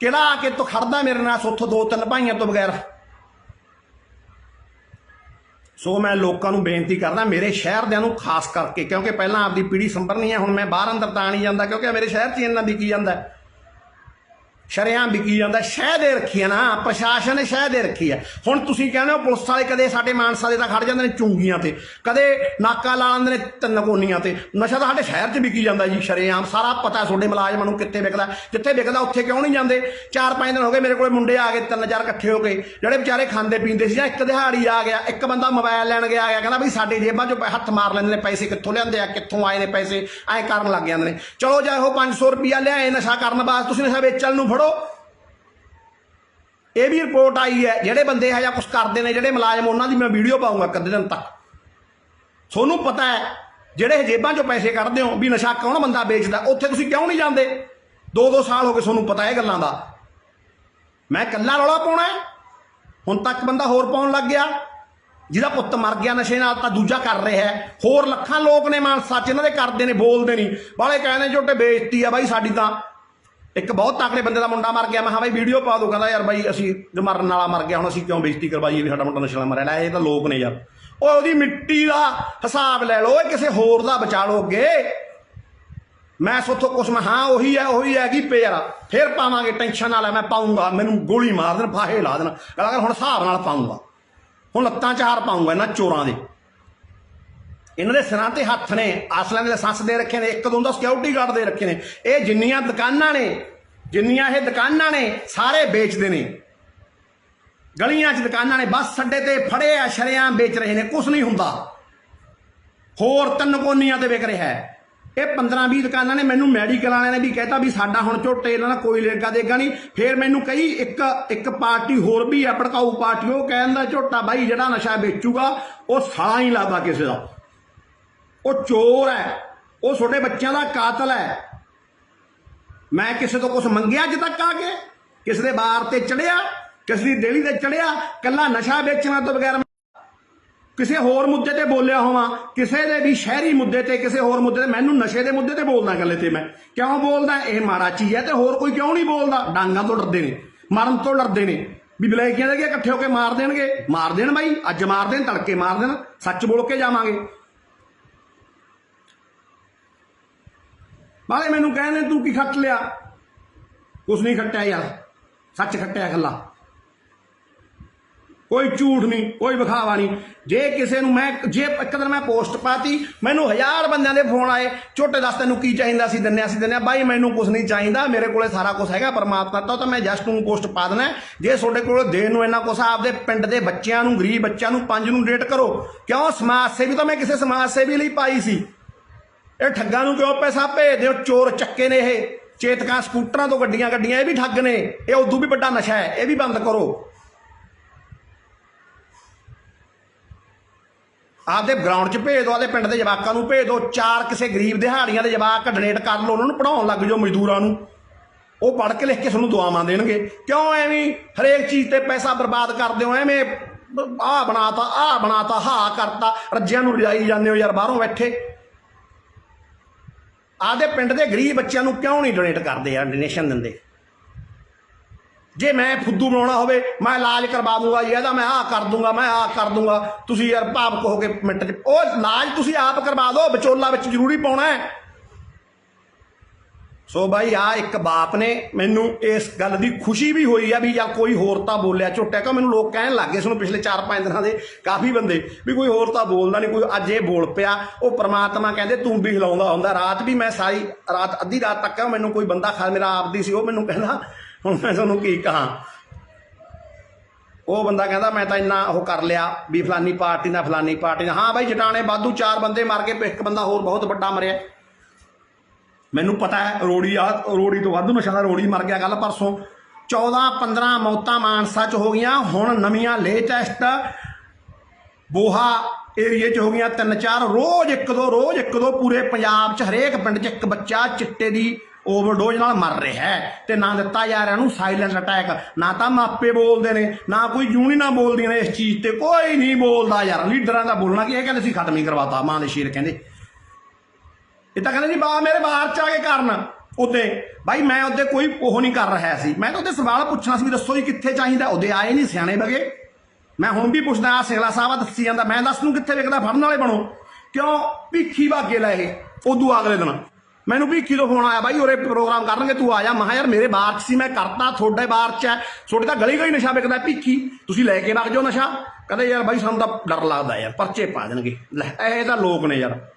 ਕਿਹੜਾ ਆ ਕੇ ਤੂੰ ਖੜਦਾ ਮੇਰੇ ਨਾਲ, ਸੋਥੋਂ ਦੋ ਤਿੰਨ ਭਾਈਆਂ ਤੋਂ ਬਗੈਰ? ਸੋ ਮੈਂ ਲੋਕਾਂ ਨੂੰ ਬੇਨਤੀ ਕਰਦਾ, ਮੇਰੇ ਸ਼ਹਿਰ ਦਿਆਂ ਨੂੰ ਖਾਸ ਕਰਕੇ, ਕਿਉਂਕਿ ਪਹਿਲਾਂ ਆਪਦੀ ਪੀੜ੍ਹੀ ਸੰਭਰਨੀ ਹੈ, ਹੁਣ ਮੈਂ ਬਾਹਰ ਅੰਦਰ ਤਾਂ ਨਹੀਂ ਜਾਂਦਾ, ਕਿਉਂਕਿ ਮੇਰੇ ਸ਼ਹਿਰ 'ਚ ਹੀ ਦੀ ਕੀ ਜਾਂਦਾ ਹੈ। ਸ਼ਰੇਆਮ ਵਿਕੀ ਜਾਂਦਾ, ਸ਼ਹਿ ਦੇ ਰੱਖੀ ਹੈ ਨਾ, ਪ੍ਰਸ਼ਾਸਨ ਨੇ ਸ਼ਹਿ ਦੇ ਰੱਖੀ ਹੈ ਹੁਣ ਤੁਸੀਂ ਕਹਿੰਦੇ ਹੋ ਪੁਲਿਸ ਵਾਲੇ ਕਦੇ ਸਾਡੇ ਮਾਨਸਾ ਦੇ ਤਾਂ ਖੜ ਜਾਂਦੇ ਨੇ ਚੁੰਗੀਆਂ ਤੇ, ਕਦੇ ਨਾਕਾ ਲਾ ਲੈਂਦੇ ਨੇ ਤਿੰਨ ਕੋਨੀਆਂ ਤੇ। ਨਸ਼ਾ ਤਾਂ ਸਾਡੇ ਸ਼ਹਿਰ 'ਚ ਵਿਕੀ ਜਾਂਦਾ ਜੀ, ਸ਼ਰੇਆਮ, ਸਾਰਾ ਪਤਾ ਤੁਹਾਡੇ ਮੁਲਾਜ਼ਮਾਂ ਨੂੰ ਕਿੱਥੇ ਵਿਕਦਾ, ਜਿੱਥੇ ਵਿਕਦਾ ਉੱਥੇ ਕਿਉਂ ਨਹੀਂ ਜਾਂਦੇ? ਚਾਰ ਪੰਜ ਦਿਨ ਹੋ ਗਏ ਮੇਰੇ ਕੋਲੇ ਮੁੰਡੇ ਆ ਗਏ, ਤਿੰਨ ਚਾਰ ਇਕੱਠੇ ਹੋ ਕੇ, ਜਿਹੜੇ ਵਿਚਾਰੇ ਖਾਂਦੇ ਪੀਂਦੇ ਸੀ ਜਾਂ ਇੱਕ ਦਿਹਾੜੀ ਆ ਗਿਆ, ਇੱਕ ਬੰਦਾ ਮੋਬਾਈਲ ਲੈਣ ਗਿਆ ਆ ਗਿਆ, ਕਹਿੰਦਾ ਵੀ ਸਾਡੇ ਜੇਬਾਂ 'ਚੋਂ ਹੱਥ ਮਾਰ ਲੈਂਦੇ ਨੇ ਪੈਸੇ, ਕਿੱਥੋਂ ਲਿਆਂਦੇ ਆ, ਕਿੱਥੋਂ ਆਏ ਨੇ ਪੈਸੇ, ਐਂ ਕਰਨ ਲੱਗ ਜਾਂਦੇ ਨੇ। ਚਲੋ ਜੇ ਉਹ 500 ਰੁਪਿਆ ਲਿਆਏ ਨਸ਼ਾ ਕਰਨ ਵਾਸਤੇ, ਤੁਸੀਂ ਨਸ਼ਾ ਵੇਚਣ ਨੂੰ ਫੜੋ। ਇਹ ਵੀ ਰਿਪੋਰਟ ਆਈ ਹੈ, ਜਿਹੜੇ ਬੰਦੇ ਇਹ ਜਾਂ ਕੁਝ ਕਰਦੇ ਨੇ, ਜਿਹੜੇ ਮੁਲਾਜ਼ਮ, ਉਹਨਾਂ ਦੀ ਮੈਂ ਵੀਡੀਓ ਪਾਉਂਗਾ ਕਦੇ ਦਿਨ ਤੱਕ। ਤੁਹਾਨੂੰ ਪਤਾ ਹੈ, ਜਿਹੜੇ ਇਹ ਜੇਬਾਂ 'ਚੋਂ ਪੈਸੇ ਕੱਢਦੇ ਹੋ, ਵੀ ਨਸ਼ਾ ਕੌਣ ਬੰਦਾ ਵੇਚਦਾ, ਉੱਥੇ ਤੁਸੀਂ ਕਿਉਂ ਨਹੀਂ ਜਾਂਦੇ? ਦੋ ਦੋ ਸਾਲ ਹੋ ਗਏ ਤੁਹਾਨੂੰ ਪਤਾ ਇਹ ਗੱਲਾਂ ਦਾ। ਮੈਂ ਇਕੱਲਾ ਰੌਲਾ ਪਾਉਣਾ ਹੁਣ ਤੱਕ ਬੰਦਾ ਹੋਰ ਪਾਉਣ ਲੱਗ ਗਿਆ। ਜਿਹਦਾ ਪੁੱਤ ਮਰ ਗਿਆ ਨਸ਼ੇ ਨਾਲ, ਤਾਂ ਦੂਜਾ ਕਰ ਰਿਹਾ ਹੈ। ਹੋਰ ਲੱਖਾਂ ਲੋਕ ਨੇ ਮਾਨ ਸੱਚ ਇਹਨਾਂ ਦੇ ਕਰਦੇ ਨੇ, ਬੋਲਦੇ ਨਹੀਂ। ਬਾਲੇ ਕਹਿੰਦੇ ਝੋਟੇ ਬੇਇੱਜ਼ਤੀ ਆ ਬਾਈ ਸਾਡੀ ਤਾਂ। ਇੱਕ ਬਹੁਤ ਤਾਕੜੇ ਬੰਦੇ ਦਾ ਮੁੰਡਾ ਮਰ ਗਿਆ, ਮੈਂ ਹਾਂ ਬਾਈ ਵੀਡੀਓ ਪਾ ਦੋ ਕਹਿੰਦਾ ਯਾਰ ਬਾਈ ਅਸੀਂ ਜੇ ਮਰਨ ਵਾਲਾ ਮਰ ਗਿਆ, ਹੁਣ ਅਸੀਂ ਕਿਉਂ ਬੇਇੱਜ਼ਤੀ ਕਰਵਾਈਏ ਵੀ ਸਾਡਾ ਮੁੰਡਾ ਨਸ਼ਾ ਨਾਲ ਮਰਿਆ। ਲੈ, ਇਹ ਤਾਂ ਲੋਕ ਨੇ ਯਾਰ। ਉਹ ਉਹਦੀ ਮਿੱਟੀ ਦਾ ਹਿਸਾਬ ਲੈ ਲਓ, ਇਹ ਕਿਸੇ ਹੋਰ ਦਾ ਬਚਾ ਲਓ ਅੱਗੇ ਮੈਂ ਸੋਥੋਂ ਕੁਛ, ਮੈਂ ਹਾਂ, ਉਹੀ ਹੈ ਉਹੀ ਹੈ ਕੀ ਪਿਆਰਾ ਫਿਰ ਪਾਵਾਂਗੇ, ਟੈਨਸ਼ਨ ਨਾਲ ਮੈਂ ਪਾਉਂਗਾ, ਮੈਨੂੰ ਗੋਲੀ ਮਾਰ ਦੇਣ, ਫਾਹੇ ਲਾ ਦੇਣ। ਕਹਿੰਦਾ, ਹੁਣ ਹਿਸਾਬ ਨਾਲ ਪਾਉਂਗਾ। ਹੁਣ ਲੱਤਾਂ ਚਾਰ ਪਾਉਂਗਾ, ਇਹਨਾਂ ਚੋਰਾਂ ਦੇ। ਇਹਨਾਂ ਦੇ ਸਿਰਾਂ ਤੇ ਹੱਥ ਨੇ, ਅਸਲਾਂ ਦੇ ਲਾਇਸੈਂਸ ਦੇ ਰੱਖੇ ਨੇ, ਇੱਕ ਦੋ ਦਾ ਸਿਕਿਉਰਿਟੀ ਗਾਰਡ ਦੇ ਰੱਖੇ ਨੇ। ਇਹ ਜਿੰਨੀਆਂ ਦੁਕਾਨਾਂ ਨੇ, ਜਿੰਨੀਆਂ ਇਹ ਦੁਕਾਨਾਂ ਨੇ, ਸਾਰੇ ਵੇਚਦੇ ਨੇ। ਗਲੀਆਂ 'ਚ ਦੁਕਾਨਾਂ ਨੇ, ਬੱਸ ਅੱਡੇ ਤੇ ਫੜੇ ਆ, ਸ਼ਰੇਆਮ ਵੇਚ ਰਹੇ ਨੇ ਕੁਝ ਨਹੀਂ ਹੁੰਦਾ। ਹੋਰ ਤਿੰਨ ਕੋਨੀਆਂ ਤੇ ਵਿਕ ਰਿਹਾ ਹੈ। ਇਹ 15 20 ਦੁਕਾਨਾਂ ਨੇ, ਮੈਨੂੰ ਮੈਡੀਕਲ ਵਾਲਿਆਂ ਨੇ ਵੀ ਕਹਿਤਾ ਵੀ ਸਾਡਾ ਹੁਣ ਝੋਟੇ ਇਹਨਾਂ ਨਾਲ ਕੋਈ ਲੇਗਾ ਦੇਗਾ ਨਹੀਂ। ਫਿਰ ਮੈਨੂੰ ਕਈ ਇੱਕ ਇੱਕ ਪਾਰਟੀ ਹੋਰ ਵੀ ਹੈ, ਭੜਕਾਊ ਪਾਰਟੀ, ਉਹ ਕਹਿੰਦਾ ਝੋਟਾ ਬਾਈ ਜਿਹੜਾ ਨਸ਼ਾ ਵੇਚੂਗਾ, ਉਹ ਸਾਲਾ ਹੀ ਲੱਗਦਾ ਕਿਸੇ ਦਾ। ਉਹ ਚੋਰ ਹੈ। ਉਹ ਛੋਟੇ ਬੱਚਿਆਂ ਦਾ ਕਾਤਲ ਹੈ। ਮੈਂ ਕਿਸੇ ਤੋਂ ਕੁਝ ਮੰਗਿਆ ਅੱਜ ਤੱਕ ਆ ਕੇ? ਕਿਸੇ ਦੇ ਬਾਰ ਤੇ ਚੜਿਆ? ਕਿਸੇ ਦੀ ਡੇਲੀ ਤੇ ਚੜਿਆ? ਕੱਲਾ ਨਸ਼ਾ ਵੇਚਣਾ ਤੋਂ ਬਗੈਰ ਕਿਸੇ ਹੋਰ ਮੁੱਦੇ ਤੇ ਬੋਲਿਆ ਹੋਵਾਂ? ਕਿਸੇ ਦੇ ਵੀ ਸ਼ਹਿਰੀ ਮੁੱਦੇ ਤੇ, ਕਿਸੇ ਹੋਰ ਮੁੱਦੇ ਤੇ ਮੈਨੂੰ ਨਸ਼ੇ ਦੇ ਮੁੱਦੇ ਤੇ ਬੋਲਦਾ ਗੱਲੇ ਤੇ ਮੈਂ। ਕਿਉਂ ਬੋਲਦਾ? ਇਹ ਮਾੜਾ ਚੀਜ਼ ਹੈ ਤੇ ਹੋਰ ਕੋਈ ਕਿਉਂ ਨਹੀਂ ਬੋਲਦਾ? ਡਾਂਗਾਂ ਤੋਂ ਡਰਦੇ ਨੇ, ਮਰਨ ਤੋਂ ਡਰਦੇ ਨੇ। ਵੀ ਬਲੈਕੀਆਂ ਦੇ ਇਕੱਠੇ ਹੋ ਕੇ ਮਾਰ ਦੇਣਗੇ। ਮਾਰ ਦੇਣ ਬਾਈ, ਅੱਜ ਮਾਰ ਦੇਣ, ਤੜਕੇ ਮਾਰ ਦੇਣ, ਸੱਚ ਬੋਲ ਕੇ ਜਾਵਾਂਗੇ। ਬਾਲੇ ਮੈਨੂੰ ਕਹਿੰਦੇ, ਤੂੰ ਕੀ ਖੱਟ ਲਿਆ? ਕੁਛ ਨਹੀਂ ਖੱਟਿਆ ਯਾਰ, ਸੱਚ ਖੱਟਿਆ ਗੱਲਾਂ ਕੋਈ ਝੂਠ ਨਹੀਂ, ਕੋਈ ਵਿਖਾਵਾ ਨਹੀਂ। ਜੇ ਕਿਸੇ ਨੂੰ ਮੈਂ, ਜੇ ਇੱਕ ਦਿਨ ਮੈਂ ਪੋਸਟ ਪਾਤੀ, ਮੈਨੂੰ ਹਜ਼ਾਰ ਬੰਦਿਆਂ ਦੇ ਫੋਨ ਆਏ, ਛੋਟੇ ਦੱਸ ਤੈਨੂੰ ਕੀ ਚਾਹੀਦਾ? ਸੀ ਦਿੰਨੇ ਅਸੀਂ ਦਿੰਨੇ ਬਾਈ, ਮੈਨੂੰ ਕੁਝ ਨਹੀਂ ਚਾਹੀਦਾ, ਮੇਰੇ ਕੋਲੇ ਸਾਰਾ ਕੁਝ ਹੈਗਾ, ਪਰਮਾਤਮਾ ਤੋਂ ਤਾਂ ਮੈਂ ਜਸਟ ਨੂੰ ਪੋਸਟ ਪਾ ਦੇਣਾ ਜੇ ਤੁਹਾਡੇ ਕੋਲ ਦੇਣ ਨੂੰ ਇੰਨਾ ਕੁਛ ਆਪਦੇ ਪਿੰਡ ਦੇ ਬੱਚਿਆਂ ਨੂੰ, ਗਰੀਬ ਬੱਚਿਆਂ ਨੂੰ ਪੰਜ ਨੂੰ ਡੇਟ ਕਰੋ। ਕਿਉਂ? ਸਮਾਜ ਸੇਵੀ ਤਾਂ ਮੈਂ ਕਿਸੇ ਸਮਾਜ ਸੇਵੀ ਲਈ ਪਾਈ ਸੀ। ਇਹ ਠੱਗਾਂ ਨੂੰ ਕਿਉਂ ਪੈਸਾ ਭੇਜਦੇ ਹੋ? ਚੋਰ ਚੱਕੇ ਨੇ ਇਹ। ਚੇਤਕਾਂ ਸਕੂਟਰਾਂ ਤੋਂ ਗੱਡੀਆਂ ਗੱਡੀਆਂ ਇਹ ਵੀ ਠੱਗ ਨੇ। ਇਹ ਉਦੋਂ ਵੀ ਵੱਡਾ ਨਸ਼ਾ ਹੈ, ਇਹ ਵੀ ਬੰਦ ਕਰੋ। ਆਪਦੇ ਗਰਾਊਂਡ 'ਚ ਭੇਜ ਦਿਓ ਆਪਦੇ ਪਿੰਡ ਦੇ ਜਵਾਕਾਂ ਨੂੰ ਭੇਜ ਦਿਓ ਚਾਰ ਕਿਸੇ ਗਰੀਬ ਦਿਹਾੜੀਆਂ ਦੇ ਜਵਾਕ ਡੋਨੇਟ ਕਰ ਲਓ, ਉਹਨਾਂ ਨੂੰ ਪੜਾਉਣ ਲੱਗ ਜਾਓ ਮਜ਼ਦੂਰਾਂ ਨੂੰ। ਉਹ ਪੜ੍ਹ ਕੇ ਲਿਖ ਕੇ ਤੁਹਾਨੂੰ ਦੁਆਵਾਂ ਦੇਣਗੇ। ਕਿਉਂ ਐਵੇਂ ਹਰੇਕ ਚੀਜ਼ ਤੇ ਪੈਸਾ ਬਰਬਾਦ ਕਰਦੇ ਹੋ? ਐਵੇਂ ਆਹ ਬਣਾਤਾ ਆਹ ਬਣਾਤਾ, ਹਾ ਕਰਤਾ। ਰੱਜਿਆਂ ਨੂੰ ਲਿਜਾਈ ਜਾਂਦੇ ਹੋ ਯਾਰ, ਬਾਹਰੋਂ ਬੈਠੇ। ਆਪਦੇ ਪਿੰਡ ਦੇ ਗਰੀਬ ਬੱਚਿਆਂ ਨੂੰ ਕਿਉਂ ਨਹੀਂ ਡੋਨੇਟ ਕਰਦੇ ਆ ਡੋਨੇਸ਼ਨ ਦਿੰਦੇ? ਜੇ ਮੈਂ ਫੁੱਦੂ ਬਣਾਉਣਾ ਹੋਵੇ, ਮੈਂ ਇਲਾਜ ਕਰਵਾ ਦੂੰਗਾ ਜੀ, ਇਹਦਾ ਮੈਂ ਆਹ ਕਰ ਦੂੰਗਾ, ਮੈਂ ਆਹ ਕਰ ਦੂੰਗਾ। ਤੁਸੀਂ ਯਾਰ ਭਾਵਕ ਹੋ ਕੇ ਮਿੰਟ 'ਚ ਉਹ ਇਲਾਜ ਤੁਸੀਂ ਆਪ ਕਰਵਾ ਦਿਓ, ਵਿਚੋਲਾ ਵਿੱਚ ਜ਼ਰੂਰੀ ਪਾਉਣਾ ਹੈ। ਸੋ ਬਾਈ ਆ ਇੱਕ ਬਾਪ ਨੇ ਮੈਨੂੰ ਇਸ ਗੱਲ ਦੀ ਖੁਸ਼ੀ ਵੀ ਹੋਈ ਆ ਵੀ ਯਾਰ ਕੋਈ ਹੋਰ ਤਾਂ ਬੋਲਿਆ ਝੋਟਿਆ ਕਾ ਮੈਨੂੰ ਲੋਕ ਕਹਿਣ ਲੱਗੇ ਸਾਨੂੰ ਪਿਛਲੇ 4-5 ਦਿਨਾਂ ਦੇ ਕਾਫੀ ਬੰਦੇ ਵੀ ਕੋਈ ਹੋਰ ਤਾਂ ਬੋਲਦਾ ਨਹੀਂ, ਕੋਈ ਅੱਜ ਇਹ ਬੋਲ ਪਿਆ। ਉਹ ਪ੍ਰਮਾਤਮਾ ਕਹਿੰਦੇ, ਤੂੰ ਵੀ ਹਿਲਾਉਂਦਾ ਹੁੰਦਾ। ਰਾਤ ਵੀ ਮੈਂ ਸਾਰੀ, ਰਾਤ, ਅੱਧੀ ਰਾਤ ਤੱਕ ਮੈਨੂੰ ਕੋਈ ਬੰਦਾ ਖਾ, ਮੇਰਾ ਆਪਦੀ ਸੀ, ਉਹ ਮੈਨੂੰ ਕਹਿੰਦਾ, ਹੁਣ ਮੈਂ ਤੁਹਾਨੂੰ ਕੀ ਕਹਾਂ? ਉਹ ਬੰਦਾ ਕਹਿੰਦਾ, ਮੈਂ ਤਾਂ ਇੰਨਾ ਉਹ ਕਰ ਲਿਆ ਵੀ ਫਲਾਨੀ ਪਾਰਟੀ ਨਾਲ ਫਲਾਨੀ ਪਾਰਟੀ ਨਾਲ। ਹਾਂ ਬਾਈ, ਜਟਾਣੇ ਬਾਦੂ ਚਾਰ ਬੰਦੇ ਮਾਰ ਕੇ ਇੱਕ ਬੰਦਾ ਹੋਰ ਬਹੁਤ ਵੱਡਾ ਮਰਿਆ। ਮੈਨੂੰ ਪਤਾ ਹੈ, ਰੋੜੀ ਆ, ਰੋੜੀ ਤੋਂ ਵੱਧ ਨਸ਼ਾ ਦਾ ਰੋੜੀ ਮਰ ਗਿਆ ਕੱਲ ਪਰਸੋਂ। 14 15 ਮੌਤਾਂ ਮਾਨਸਾ ਚ ਹੋ ਗਈਆਂ, ਹੁਣ ਨਵੀਆਂ ਲੇਟੈਸਟ ਬੋਹਾ ਏਰੀਏ ਚ ਹੋ ਗਈਆਂ ਤਿੰਨ ਚਾਰ, ਰੋਜ਼ ਇੱਕ ਦੋ, ਰੋਜ਼ ਇੱਕ ਦੋ ਪੂਰੇ ਪੰਜਾਬ ਚ, ਹਰੇਕ ਪਿੰਡ ਚ ਇੱਕ ਬੱਚਾ ਚਿੱਟੇ ਦੀ ਓਵਰਡੋਜ਼ ਨਾਲ ਮਰ ਰਿਹਾ ਹੈ। ਤੇ ਨਾ ਦਿੱਤਾ ਜਾ ਰਿਹਾ ਨੂੰ ਸਾਇਲੈਂਟ ਅਟੈਕ ਨਾ ਤਾਂ ਮਾਪੇ ਬੋਲਦੇ ਨੇ, ਨਾ ਕੋਈ ਯੂਨੀਅਨਾਂ ਬੋਲਦੀਆਂ ਨੇ ਇਸ ਚੀਜ਼ ਤੇ, ਕੋਈ ਨਹੀਂ ਬੋਲਦਾ ਯਾਰ, ਲੀਡਰਾਂ ਦਾ ਬੋਲਣਾ ਕਿ ਇਹ ਕਹਿੰਦੇ ਸੀ ਖਤਮ ਹੀ ਕਰਵਾਤਾ, ਮਾਂ ਦੇ ਸ਼ੇਰ ਕਹਿੰਦੇ। ਇਹ ਤਾਂ ਕਹਿੰਦੇ ਜੀ ਬਾ ਮੇਰੇ ਬਾਹਰ ਚ ਆ ਕੇ ਕਰਨ। ਉਹਦੇ ਬਾਈ, ਮੈਂ ਉਹਦੇ ਕੋਈ ਉਹ ਨਹੀਂ ਕਰ ਰਿਹਾ ਸੀ। ਮੈਂ ਤਾਂ ਉਹਦੇ ਸਵਾਲ ਪੁੱਛਣਾ ਸੀ ਵੀ ਦੱਸੋ ਜੀ, ਕਿੱਥੇ ਚਾਹੀਦਾ? ਉਹਦੇ ਆਏ ਨਹੀਂ ਸਿਆਣੇ ਬਗੇ। ਮੈਂ ਹੁਣ ਵੀ ਪੁੱਛਦਾ ਆ ਸਿੰਗਲਾ ਸਾਹਿਬ ਦੱਸੀ ਜਾਂਦਾ। ਮੈਂ ਦੱਸ ਨੂੰ ਕਿੱਥੇ ਵਿਕਦਾ, ਫੜਨ ਵਾਲੇ ਬਣੋ। ਕਿਉਂ? ਭੀਖੀ ਭਾਗੇ ਲੈ ਇਹ। ਉਦੋਂ ਅਗਲੇ ਦਿਨ। ਮੈਨੂੰ ਭੀਖੀ ਤੋਂ ਫੋਨ ਆਇਆ, ਬਾਈ, ਉਰੇ ਪ੍ਰੋਗਰਾਮ ਕਰਨਗੇ, ਤੂੰ ਆ ਜਾ। ਮੈਂ ਕਿਹਾ, ਯਾਰ, ਮੇਰੇ ਬਾਹਰ ਚ ਸੀ, ਮੈਂ ਕਰਤਾ, ਤੁਹਾਡੇ ਬਾਹਰ ਚ ਹੈ। ਤੁਹਾਡੇ ਤਾਂ ਗਲੀ ਗਲੀ ਨਸ਼ਾ ਵਿਕਦਾ, ਭੀਖੀ। ਤੁਸੀਂ ਲੈ ਕੇ ਵਗ ਜਾਓ ਨਸ਼ਾ। ਕਹਿੰਦੇ, ਯਾਰ, ਬਾਈ, ਸਾਨੂੰ ਤਾਂ ਡਰ ਲੱਗਦਾ ਯਾਰ, ਪਰਚੇ ਪਾ ਦੇਣਗੇ। ਲੈ, ਇਹ ਤਾਂ ਲੋਕ ਨੇ ਯਾਰ।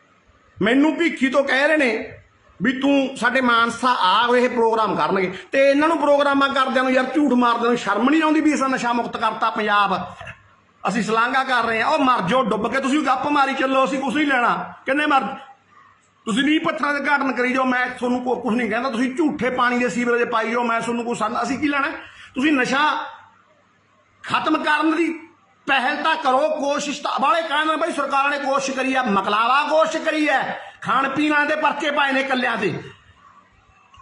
ਮੈਨੂੰ ਭੀਖੀ ਤੋਂ ਕਹਿ ਰਹੇ ਨੇ ਵੀ ਤੂੰ ਸਾਡੇ ਮਾਨਸਾ ਆ, ਇਹ ਪ੍ਰੋਗਰਾਮ ਕਰਨਗੇ। ਤੇ ਇਹਨਾਂ ਨੂੰ ਪ੍ਰੋਗਰਾਮਾਂ ਕਰਦਿਆਂ ਨੂੰ ਯਾਰ ਝੂਠ ਮਾਰਦਿਆਂ ਨੂੰ ਸ਼ਰਮ ਨਹੀਂ ਆਉਂਦੀ ਵੀ ਅਸਾਂ ਨਸ਼ਾ ਮੁਕਤ ਕਰਤਾ ਪੰਜਾਬ। ਅਸੀਂ ਸਲਾਂਗਾ ਕਰ ਰਹੇ ਆ ਉਹ ਮਰ ਜਾਓ, ਡੁੱਬ ਕੇ ਤੁਸੀਂ ਗੱਪ ਮਾਰੀ ਚੱਲੋ, ਅਸੀਂ ਕੁਝ ਨਹੀਂ ਲੈਣਾ। ਕਿੰਨੇ ਮਰ ਤੁਸੀਂ ਨਹੀਂ ਪੱਥਰਾਂ ਦੇ ਘਾਟਨ ਕਰੀ ਜਾਓ, ਮੈਂ ਤੁਹਾਨੂੰ ਕੋਈ ਕੁਝ ਨਹੀਂ ਕਹਿੰਦਾ, ਤੁਸੀਂ ਝੂਠੇ ਪਾਣੀ ਦੇ ਸੀਵਰੇਜ ਪਾਈ ਜਾਓ, ਮੈਂ ਤੁਹਾਨੂੰ ਕੋਈ ਸਾਨੂੰ ਅਸੀਂ ਕੀ ਲੈਣਾ? ਤੁਸੀਂ ਨਸ਼ਾ ਖਤਮ ਕਰਨ ਦੀ ਪਹਿਲ ਤਾਂ ਕਰੋ ਕੋਸ਼ਿਸ਼ ਤਾਂ ਵਾਲੇ ਕਹਿੰਦੇ ਨੇ ਬਈ ਸਰਕਾਰ ਨੇ ਕੋਸ਼ਿਸ਼ ਕਰੀ ਆ ਮਕਲਾਵਾ ਕੋਸ਼ਿਸ਼ ਕਰੀ ਹੈ ਖਾਣ ਪੀਣ ਵਾਲਿਆਂ ਦੇ ਪਰਚੇ ਪਾਏ ਨੇ ਕੱਲਿਆਂ ਤੇ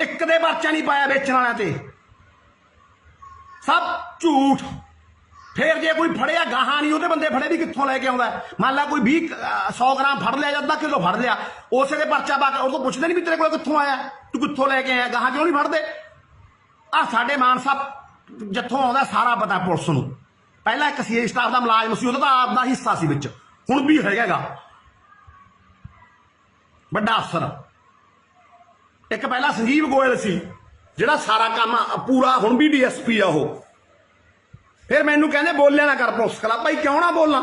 ਇੱਕ ਦੇ ਪਰਚਾ ਨਹੀਂ ਪਾਇਆ ਵੇਚਣ ਵਾਲਿਆਂ ਤੇ। ਸਭ ਝੂਠ। ਫੇਰ ਜੇ ਕੋਈ ਫੜਿਆ ਗਾਹਾਂ ਨਹੀਂ ਉਹਦੇ ਬੰਦੇ ਫੜੇ ਵੀ ਕਿੱਥੋਂ ਲੈ ਕੇ ਆਉਂਦਾ? ਮੰਨ ਲਾ ਕੋਈ 20 ਅਹ, 100 ਗ੍ਰਾਮ ਫੜ ਲਿਆ ਜਾਂ ਅੱਧਾ ਕਿਲੋ ਫੜ ਲਿਆ ਉਸੇ ਦੇ ਪਰਚਾ ਪਾ ਕੇ ਉਹ ਤੋਂ ਪੁੱਛਦੇ ਨਹੀਂ ਵੀ ਤੇਰੇ ਕੋਲ ਕਿੱਥੋਂ ਆਇਆ? ਤੂੰ ਕਿੱਥੋਂ ਲੈ ਕੇ ਆਇਆ? ਗਾਹਾਂ ਕਿਉਂ ਨਹੀਂ ਫੜਦੇ? ਆ ਸਾਡੇ ਮਾਨ ਸਾਹਿਬ ਜਿੱਥੋਂ ਆਉਂਦਾ ਸਾਰਾ ਪਤਾ ਪੁਲਿਸ ਨੂੰ। ਪਹਿਲਾਂ ਇੱਕ ਸੀ ਸਟਾਫ ਦਾ ਮੁਲਾਜ਼ਮ ਸੀ ਉਹਦਾ ਤਾਂ ਆਪ ਦਾ ਹਿੱਸਾ ਸੀ ਵਿੱਚ। ਹੁਣ ਵੀ ਹੈਗਾਗਾ ਵੱਡਾ ਅਫਸਰ। ਇੱਕ ਪਹਿਲਾਂ ਸੰਜੀਵ ਗੋਇਲ ਸੀ, ਜਿਹੜਾ ਸਾਰਾ ਕੰਮ, ਪੂਰਾ ਹੁਣ ਵੀ ਡੀਐਸਪੀ ਆ ਉਹ। ਫਿਰ ਮੈਨੂੰ ਕਹਿੰਦੇ, ਬੋਲਿਆ ਨਾ ਕਰ ਪੁਲਿਸ ਭਾਈ ਕਿਉਂ ਨਾ ਬੋਲਾਂ?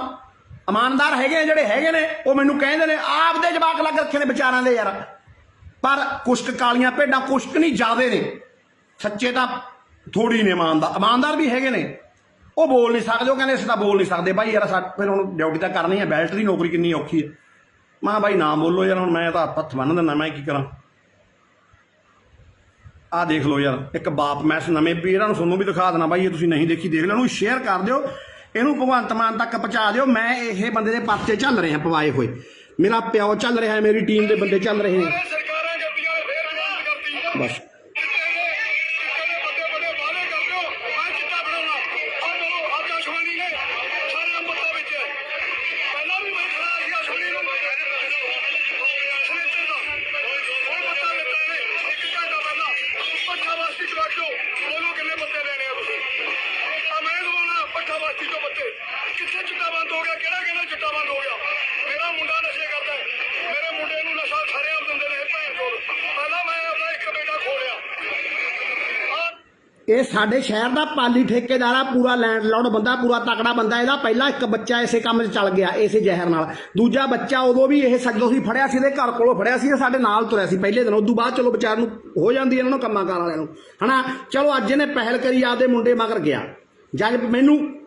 ਇਮਾਨਦਾਰ ਹੈਗੇ ਆ ਜਿਹੜੇ ਹੈਗੇ ਨੇ, ਉਹ ਮੈਨੂੰ ਕਹਿੰਦੇ ਨੇ ਆਪਦੇ ਜਵਾਕ ਲੱਗ ਰੱਖੇ ਨੇ ਵਿਚਾਰਾਂ ਦੇ ਯਾਰ। ਪਰ ਕੁਸ਼ਕ ਕਾਲੀਆਂ ਭੇਡਾਂ ਕੁਸ਼ਕ ਨਹੀਂ ਜ਼ਿਆਦੇ ਨੇ। ਸੱਚੇ ਤਾਂ ਥੋੜੀ ਨੇ ਇਮਾਨਦਾਰ। ਇਮਾਨਦਾਰ ਵੀ ਹੈਗੇ ਨੇ। ਉਹ ਬੋਲ ਨਹੀਂ ਸਕਦੇ ਉਹ ਕਹਿੰਦੇ ਅਸੀਂ ਤਾਂ ਬੋਲ ਨਹੀਂ ਸਕਦੇ। ਬਾਈ ਯਾਰ ਸਾ ਫਿਰ ਹੁਣ ਡਿਊਟੀ ਤਾਂ ਕਰਨੀ ਹੈ ਬੈਲਟ ਦੀ ਨੌਕਰੀ ਕਿੰਨੀ ਔਖੀ ਹੈ। ਮੈਂ ਕਿਹਾ ਬਾਈ ਨਾ ਬੋਲੋ ਯਾਰ ਹੁਣ ਮੈਂ ਤਾਂ ਹੱਥ ਬੰਨ ਦਿੰਦਾ ਮੈਂ ਕੀ ਕਰਾਂ? ਆਹ ਦੇਖ ਲਓ ਯਾਰ ਇੱਕ ਬਾਪ ਮੈਸ ਨਵੇਂ ਪੀਰਾਂ ਨੂੰ ਤੁਹਾਨੂੰ ਵੀ ਦਿਖਾ ਦੇਣਾ ਬਾਈ ਇਹ ਤੁਸੀਂ ਨਹੀਂ ਦੇਖੀ ਦੇਖ ਲੈਣਾ ਸ਼ੇਅਰ ਕਰ ਦਿਓ। ਇਹਨੂੰ ਭਗਵੰਤ ਮਾਨ ਤੱਕ ਪਹੁੰਚਾ ਦਿਓ। ਮੈਂ ਇਹ ਬੰਦੇ ਦੇ ਪਰਚੇ ਚੱਲ ਰਹੇ ਆ ਪਵਾਏ ਹੋਏ। ਮੇਰਾ ਪਿਓ ਚੱਲ ਰਿਹਾ ਹੈ ਮੇਰੀ ਟੀਮ ਦੇ ਬੰਦੇ ਚੱਲ ਰਹੇ ਨੇ। ਸਰਕਾਰਾਂ ਫੇਰ ਕਰਤੀ। ਬਸ। ਦਵਾਉਣਾ ਤੋਂ ਪੱਤੇ ਕਿੱਥੇ ਚਿੱਟਾ ਬੰਦ ਹੋ ਗਿਆ? ਕਿਹੜਾ ਕਿਹੜਾ ਚਿੱਟਾ ਬੰਦ ਹੋ ਗਿਆ? ਮੇਰਾ ਮੁੰਡਾ ਨਸ਼ੇ ਕਰਦਾ ਹੈ। ਮੇਰੇ ਮੁੰਡੇ ਨੂੰ ਨਸ਼ਾ ਸਾਰੇ ਆਪ ਦਿੰਦੇ ਨੇ ਭੈਣ ਚੋਦ ਪਹਿਲਾਂ ਮੈਂ ਆਪਣਾ ਇੱਕ ਬੇਟਾ ਖੋਲਿਆ। ਇਹ ਸਾਡੇ ਸ਼ਹਿਰ ਦਾ ਪਾਲੀ ਠੇਕੇਦਾਰ ਆ, ਪੂਰਾ ਲੈਂਡਲੌਰਡ ਬੰਦਾ, ਪੂਰਾ ਤਕੜਾ ਬੰਦਾ। ਇਹਦਾ ਪਹਿਲਾ ਇੱਕ ਬੱਚਾ ਇਸੇ ਕੰਮ 'ਚ ਚੱਲ ਗਿਆ, ਇਸੇ ਜ਼ਹਿਰ ਨਾਲ। ਦੂਜਾ ਬੱਚਾ ਉਦੋਂ ਵੀ ਇਹ ਸੱਜੋ ਸੀ, ਫੜਿਆ ਸੀ, ਇਹਦੇ ਘਰ ਕੋਲੋਂ ਫੜਿਆ ਸੀ ਸਾਡੇ ਨਾਲ ਤੁਰਿਆ ਸੀ ਪਹਿਲੇ ਦਿਨ। ਉਦੋਂ ਬਾਅਦ ਚਲੋ ਵਿਚਾਰ ਨੂੰ ਹੋ ਜਾਂਦੀ ਇਹਨਾਂ ਨੂੰ ਕੰਮਾਂ ਕਾਰ ਵਾਲਿਆਂ ਨੂੰ। ਹਨਾ? ਚਲੋ ਅੱਜ ਇਹਨੇ ਪਹਿਲ ਕਰੀ, ਆਪਦੇ ਮੁੰਡੇ ਮਗਰ ਗਿਆ। ਜਦ ਮੈਨੂੰ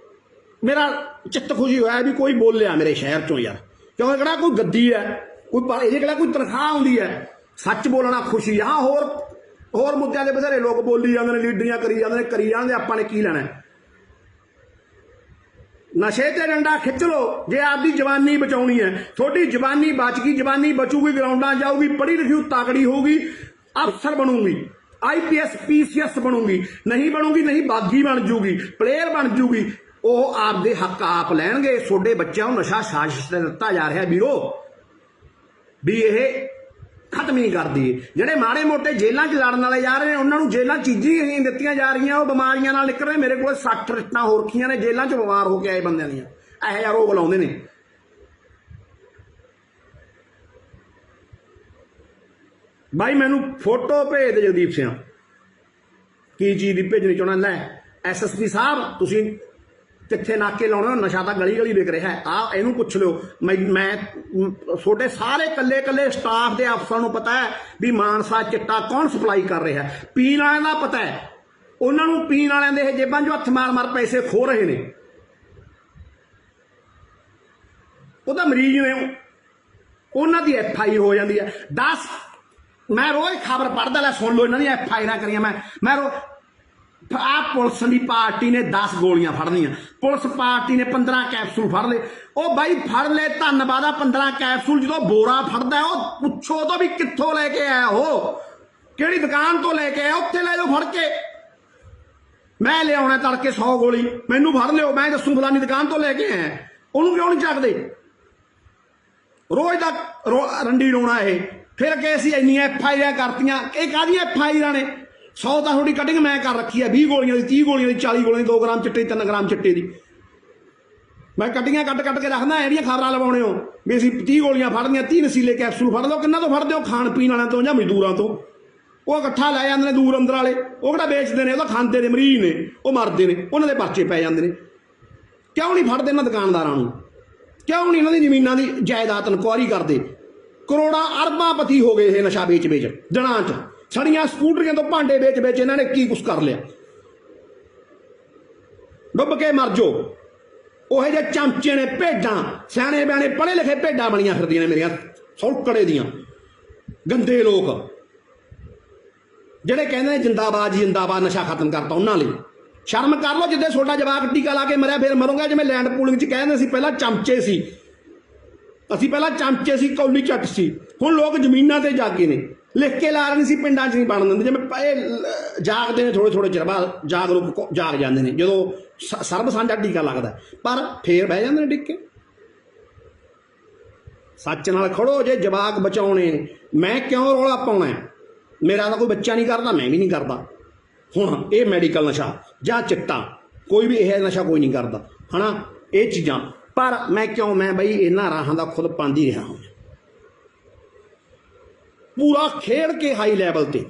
ਮੇਰਾ ਚਿੱਤ ਖੁਸ਼ੀ ਹੋਇਆ ਵੀ ਕੋਈ ਬੋਲਿਆ ਮੇਰੇ ਸ਼ਹਿਰ ਚੋਂ ਯਾਰ। ਕਿਉਂਕਿ ਕਿਹੜਾ ਕੋਈ ਗੱਦੀ ਹੈ? ਕੋਈ ਇਹਦੇ ਕਿਹੜਾ ਕੋਈ ਤਨਖਾਹ ਆਉਂਦੀ ਹੈ? ਸੱਚ ਬੋਲਣਾ ਖੁਸ਼ੀ ਆ। ਹਾਂ, ਹੋਰ ਹੋਰ ਮੁੱਦਿਆਂ ਦੇ ਬਥੇਰੇ ਲੋਕ ਬੋਲੀ ਜਾਂਦੇ ਨੇ, ਲੀਡਰੀਆਂ ਕਰੀ ਜਾਂਦੇ ਨੇ, ਕਰੀ ਜਾਂਦੇ ਆਪਾਂ ਨੇ ਕੀ ਲੈਣਾ ਨਸ਼ੇ ਤੇ ਡੰਡਾ ਖਿੱਚ ਲਓ, ਜੇ ਆਪਦੀ ਜਵਾਨੀ ਬਚਾਉਣੀ ਹੈ। ਤੁਹਾਡੀ ਜਵਾਨੀ ਬਚ ਗਈ, ਜਵਾਨੀ ਬਚੂਗੀ, ਗਰਾਊਂਡਾਂ ਜਾਊਗੀ, ਪੜ੍ਹੀ ਲਿਖੀ ਤਾਕੜੀ ਹੋਊਗੀ, ਅਫਸਰ ਬਣੂਗੀ ਆਈਪੀਐਸ ਪੀਸੀਐਸ ਬਣੂਗੀ। ਨਹੀਂ ਬਣੂਗੀ, ਨਹੀਂ ਬਾਗੀ ਬਣ ਜੂਗੀ, ਪਲੇਅਰ ਬਣ ਜੂਗੀ। ਉਹ ਆਪਦੇ ਹੱਕ ਆਪ ਲੈਣਗੇ, ਤੁਹਾਡੇ ਬੱਚਿਆਂ ਨੂੰ ਨਸ਼ਾ ਸਾਜ਼ਿਸ਼ ਤੇ ਦਿੱਤਾ ਜਾ ਰਿਹਾ ਵੀਰੋ, ਵੀ ਇਹ ਖਤਮ ਨਹੀਂ ਕਰਦੀ ਜਿਹੜੇ ਮਾੜੇ ਮੋਟੇ ਜੇਲ੍ਹਾਂ 'ਚ ਲੜਨ ਵਾਲੇ ਜਾ ਰਹੇ ਨੇ, ਉਹਨਾਂ ਨੂੰ ਜੇਲ੍ਹਾਂ ਚੀਜ਼ਾਂ ਹੀ ਦਿੱਤੀਆਂ ਜਾ ਰਹੀਆਂ, ਉਹ ਬਿਮਾਰੀਆਂ ਨਾਲ ਨਿਕਲ ਰਹੇ ਮੇਰੇ ਕੋਲ 60 ਰਿੱਟਾਂ ਹੋ ਨੇ, ਜੇਲ੍ਹਾਂ 'ਚ ਬਿਮਾਰ ਹੋ ਕੇ ਆਏ ਬੰਦਿਆਂ ਦੀਆਂ। ਇਹੋ ਜਿਹਾ ਰੋਗ ਲਾਉਂਦੇ ਨੇ। ਬਾਈ, ਮੈਨੂੰ ਫੋਟੋ ਭੇਜ ਦੇ ਜਗਦੀਪ ਸਿੰਘ। ਕੀ ਚੀਜ਼ ਦੀ ਭੇਜਣੀ ਚਾਹੁੰਦਾ? ਲੈ ਐਸਐਸਪੀ ਸਾਹਿਬ, ਤੁਸੀਂ ਕਿੱਥੇ ਨਾਕੇ ਲਾਉਣੇ ਹੋ ਨਸ਼ਾ ਤਾਂ ਗਲੀ ਗਲੀ ਵਿਕ ਰਿਹਾ ਹੈ। ਆ ਇਹਨੂੰ ਪੁੱਛ ਲਿਓ। ਮੈਂ ਮੈਂ ਤੁਹਾਡੇ ਸਾਰੇ ਕੱਲੇ ਕੱਲੇ ਸਟਾਫ ਦੇ ਅਫਸਰਾਂ ਨੂੰ ਪਤਾ ਹੈ ਵੀ ਮਾਨਸਾ ਚਿੱਟਾ ਕੌਣ ਸਪਲਾਈ ਕਰ ਰਿਹਾ ਪੀਣ ਵਾਲਿਆਂ ਦਾ ਪਤਾ ਹੈ। ਉਹਨਾਂ ਨੂੰ ਪੀਣ ਵਾਲਿਆਂ ਦੇ ਜੇਬਾਂ 'ਚੋਂ ਹੱਥ ਮਾਰ ਮਾਰ ਪੈਸੇ ਖੋ ਰਹੇ ਨੇ। ਉਹ ਤਾਂ ਮਰੀਜ਼ ਨੇ ਉਹਨਾਂ ਦੀ ਐਫ ਆਈ ਹੋ ਜਾਂਦੀ ਹੈ। 10 ਮੈਂ ਰੋਜ਼ ਖਬਰ ਪੜ੍ਹਦਾ ਲੈ, ਸੁਣ ਲਓ, ਇਹਨਾਂ ਦੀ ਐਫ ਆਈ ਨਾ ਕਰੀਆਂ ਮੈਂ। ਮੈਂ ਰੋ ਆ ਪੁਲਿਸ ਦੀ ਪਾਰਟੀ ਨੇ 10 ਗੋਲੀਆਂ ਫੜਨੀਆਂ ਪੁਲਿਸ ਪਾਰਟੀ ਨੇ 15 ਕੈਪਸੂਲ ਫੜ ਲਏ। ਉਹ ਬਾਈ ਫੜ ਲਏ, ਧੰਨਵਾਦ ਆ 15 ਕੈਪਸੂਲ। ਜਦੋਂ ਬੋਰਾ ਫੜਦਾ ਉਹ ਪੁੱਛੋ ਤਾਂ ਵੀ ਕਿੱਥੋਂ ਲੈ ਕੇ ਆਇਆ ਉਹ? ਕਿਹੜੀ ਦੁਕਾਨ ਤੋਂ ਲੈ ਕੇ ਆਇਆ? ਉੱਥੇ ਲੈ ਜਾਓ ਫੜ ਕੇ। ਮੈਂ ਲਿਆਉਣਾ ਤੜਕੇ 100 ਗੋਲੀ। ਮੈਨੂੰ ਫੜ ਲਿਓ, ਮੈਂ ਦੱਸੂ ਫਲਾਨੀ ਦੁਕਾਨ ਤੋਂ ਲੈ ਕੇ ਆਇਆ। ਉਹਨੂੰ ਕਿਉਂ ਨਹੀਂ ਚੱਕਦੇ? ਰੋਜ਼ ਦਾ ਰੋ- ਰੰਡੀ ਰੋਣਾ ਇਹ। ਫਿਰ ਕਿ ਅਸੀਂ ਇੰਨੀਆਂ ਐਫ ਆਈ ਆਰ ਕਰਤੀਆਂ। ਇਹ ਕਾਹਦੀਆਂ ਐਫ ਆਈ ਆਰ ਨੇ? 100 ਤਾਂ ਤੁਹਾਡੀ ਕਟਿੰਗ ਮੈਂ ਕਰ ਰੱਖੀ ਹੈ 20 ਗੋਲੀਆਂ ਦੀ 30 ਗੋਲੀਆਂ ਦੀ 40 ਗੋਲੀਆਂ ਦੀ 2 ਗ੍ਰਾਮ ਚਿੱਟੇ 3 ਗ੍ਰਾਮ ਚਿੱਟੇ ਦੀ। ਮੈਂ ਕਟਿੰਗਾਂ ਕੱਟ ਕੱਟ ਕੇ ਰੱਖਦਾ ਜਿਹੜੀਆਂ ਖਬਰਾਂ ਲਵਾਉਣੇ ਹੋ। ਵੀ ਅਸੀਂ 30 ਗੋਲੀਆਂ ਫੜਨੀਆਂ 30 ਨਸੀਲੇ ਕੈਪਸੂਲ ਫੜ ਲਓ, ਕਿੰਨਾ ਤੋਂ ਫੜਦੇ ਹੋ? ਖਾਣ ਪੀਣ ਵਾਲਿਆਂ ਤੋਂ ਜਾਂ ਮਜ਼ਦੂਰਾਂ ਤੋਂ? ਉਹ ਇਕੱਠਾ ਲੈ ਜਾਂਦੇ ਨੇ ਦੂਰ ਅੰਦਰ ਵਾਲੇ। ਉਹ ਕਿਹੜਾ ਵੇਚਦੇ ਨੇ? ਉਹ ਤਾਂ ਖਾਂਦੇ ਨੇ, ਮਰੀਜ਼ ਨੇ। ਉਹ ਮਰਦੇ ਨੇ। ਉਹਨਾਂ ਦੇ ਪਰਚੇ ਪੈ ਜਾਂਦੇ ਨੇ। ਕਿਉਂ ਨਹੀਂ ਫੜਦੇ ਇਹਨਾਂ ਦੁਕਾਨਦਾਰਾਂ ਨੂੰ? ਕਿਉਂ ਨਹੀਂ ਇਹਨਾਂ ਦੀ ਜ਼ਮੀਨਾਂ ਦੀ ਜਾਇਦਾਦ ਇਨਕੁਆਰੀ ਕਰਦੇ? ਕਰੋੜਾਂ ਅਰਬਾਂ ਪਤੀ ਹੋ ਗਏ ਇਹ ਨਸ਼ਾ ਵੇਚ ਵੇਚ ਦਿਨਾਂ 'ਚ। ਛੜੀਆਂ ਸਕੂਟਰੀਆਂ ਤੋਂ ਭਾਂਡੇ ਵੇਚ ਵੇਚ ਇਹਨਾਂ ਨੇ ਕੀ ਕੁਛ ਕਰ ਲਿਆ? ਡੁੱਬ ਕੇ ਮਰ ਜੋ ਉਹੇ ਜੇ ਚਮਚੇ ਨੇ, ਭੇਡਾਂ, ਸਿਆਣੇ ਬਿਆਣੇ, ਪੜ੍ਹੇ ਲਿਖੇ ਭੇਡਾਂ ਬਣੀਆਂ ਫਿਰਦੀਆਂ ਨੇ ਮੇਰੀਆਂ, ਸੌਕੜੇ ਦੀਆਂ, ਗੰਦੇ ਲੋਕ। ਜਿਹੜੇ ਕਹਿੰਦੇ ਨੇ ਜਿੰਦਾਬਾਦ ਜਿੰਦਾਬਾਦ, ਨਸ਼ਾ ਖਤਮ ਕਰਤਾ ਉਹਨਾਂ ਲਈ। ਸ਼ਰਮ ਕਰ ਲਓ, ਜਿੱਦੇ ਛੋਟਾ ਜਵਾਕ ਟੀਕਾ ਲਾ ਕੇ ਮਰਿਆ, ਫਿਰ ਮਰੋਗੇ, ਜਿਵੇਂ ਲੈਂਡ ਪੂਲਿੰਗ 'ਚ ਕਹਿੰਦੇ ਸੀ, ਪਹਿਲਾਂ ਚਮਚੇ ਸੀ। ਅਸੀਂ ਪਹਿਲਾਂ ਚਮਚੇ ਸੀ, ਕੌਲੀ ਚੱਟ ਸੀ। ਹੁਣ ਲੋਕ ਜ਼ਮੀਨਾਂ ਤੇ ਜਾਗੇ ਨੇ। ਲਿਖ ਕੇ ਲਾ ਰਹੇ ਸੀ, ਪਿੰਡਾਂ 'ਚ ਨਹੀਂ ਬਣ ਦਿੰਦੇ। ਜਿਵੇਂ ਇਹ ਜਾਗਦੇ ਨੇ ਥੋੜੇ ਥੋੜੇ ਚਿਰ ਬਾਅਦ ਜਾਗਰੂਕ ਜਾਗ ਜਾਂਦੇ ਨੇ, ਜਦੋਂ ਸ- ਸਰਬ ਸਾਂਝਾ ਟੀਕਾ ਲੱਗਦਾ ਪਰ ਫੇਰ ਬਹਿ ਜਾਂਦੇ ਨੇ ਟਿੱਕੇ ਸੱਚ ਨਾਲ ਖੜੋ, ਜੇ ਜਵਾਕ ਬਚਾਉਣੇ ਨੇ। ਮੈਂ ਕਿਉਂ ਰੌਲਾ ਪਾਉਣਾ ਮੇਰਾ ਤਾਂ ਕੋਈ ਬੱਚਾ ਨਹੀਂ ਕਰਦਾ, ਮੈਂ ਵੀ ਨਹੀਂ ਕਰਦਾ। ਹੁਣ ਇਹ ਮੈਡੀਕਲ ਨਸ਼ਾ ਜਾਂ ਚਿੱਟਾ, ਕੋਈ ਵੀ ਇਹ ਨਸ਼ਾ ਕੋਈ ਨਹੀਂ ਕਰਦਾ। ਹਨਾ? ਇਹ ਚੀਜ਼ਾਂ। ਪਰ ਮੈਂ ਕਿਉਂ, ਮੈਂ ਬਈ ਇਹਨਾਂ ਰਾਹਾਂ ਦਾ ਖੁਦ ਪਾਉਂਦੀ ਰਿਹਾ ਹਾਂ। ਪੂਰਾ ਖੇਡ ਕੇ ਹਾਈ ਲੈਵਲ ਤੇ।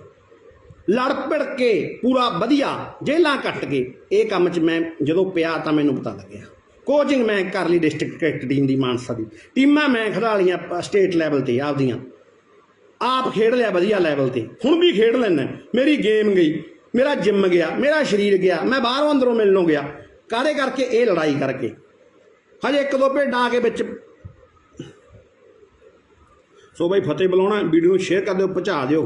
ਲੜ ਭਿੜ ਕੇ ਪੂਰਾ ਵਧੀਆ ਜੇਲਾਂ ਕੱਟ ਕੇ। ਇਹ ਕੰਮ 'ਚ ਮੈਂ ਜਦੋਂ ਪਿਆ ਤਾਂ ਮੈਨੂੰ ਪਤਾ ਲੱਗਿਆ। ਕੋਚਿੰਗ ਮੈਂ ਕਰ ਲਈ ਡਿਸਟ੍ਰਿਕਟ ਕ੍ਰਿਕਟ ਟੀਮ ਦੀ ਮਾਨਸਾ ਦੀ। ਟੀਮਾਂ ਮੈਂ ਖਿਡਾ ਲਈਆਂ ਸਟੇਟ ਲੈਵਲ ਤੇ ਆਪਦੀਆਂ। ਆਪ ਖੇਡ ਲਿਆ ਵਧੀਆ ਲੈਵਲ ਤੇ। ਹੁਣ ਵੀ ਖੇਡ ਲੈਣਾ ਮੇਰੀ ਗੇਮ ਗਈ, ਮੇਰਾ ਜਿੰਮ ਗਿਆ, ਮੇਰਾ ਸਰੀਰ ਗਿਆ, ਮੈਂ ਬਾਹਰੋਂ ਅੰਦਰੋਂ ਮਿਲਣੋਂ ਗਿਆ। ਕਾਰੇ ਕਰਕੇ? ਇਹ ਲੜਾਈ ਕਰਕੇ। ਹਜੇ ਇੱਕ ਦੋ ਭੇਡਾਂ ਆ ਕੇ ਵਿੱਚ ਸੋ ਬਾਈ ਫਤਿਹ ਬੁਲਾਉਣਾ ਵੀਡੀਓ ਨੂੰ ਸ਼ੇਅਰ ਕਰ ਦਿਓ ਪਹੁੰਚਾ ਦਿਓ।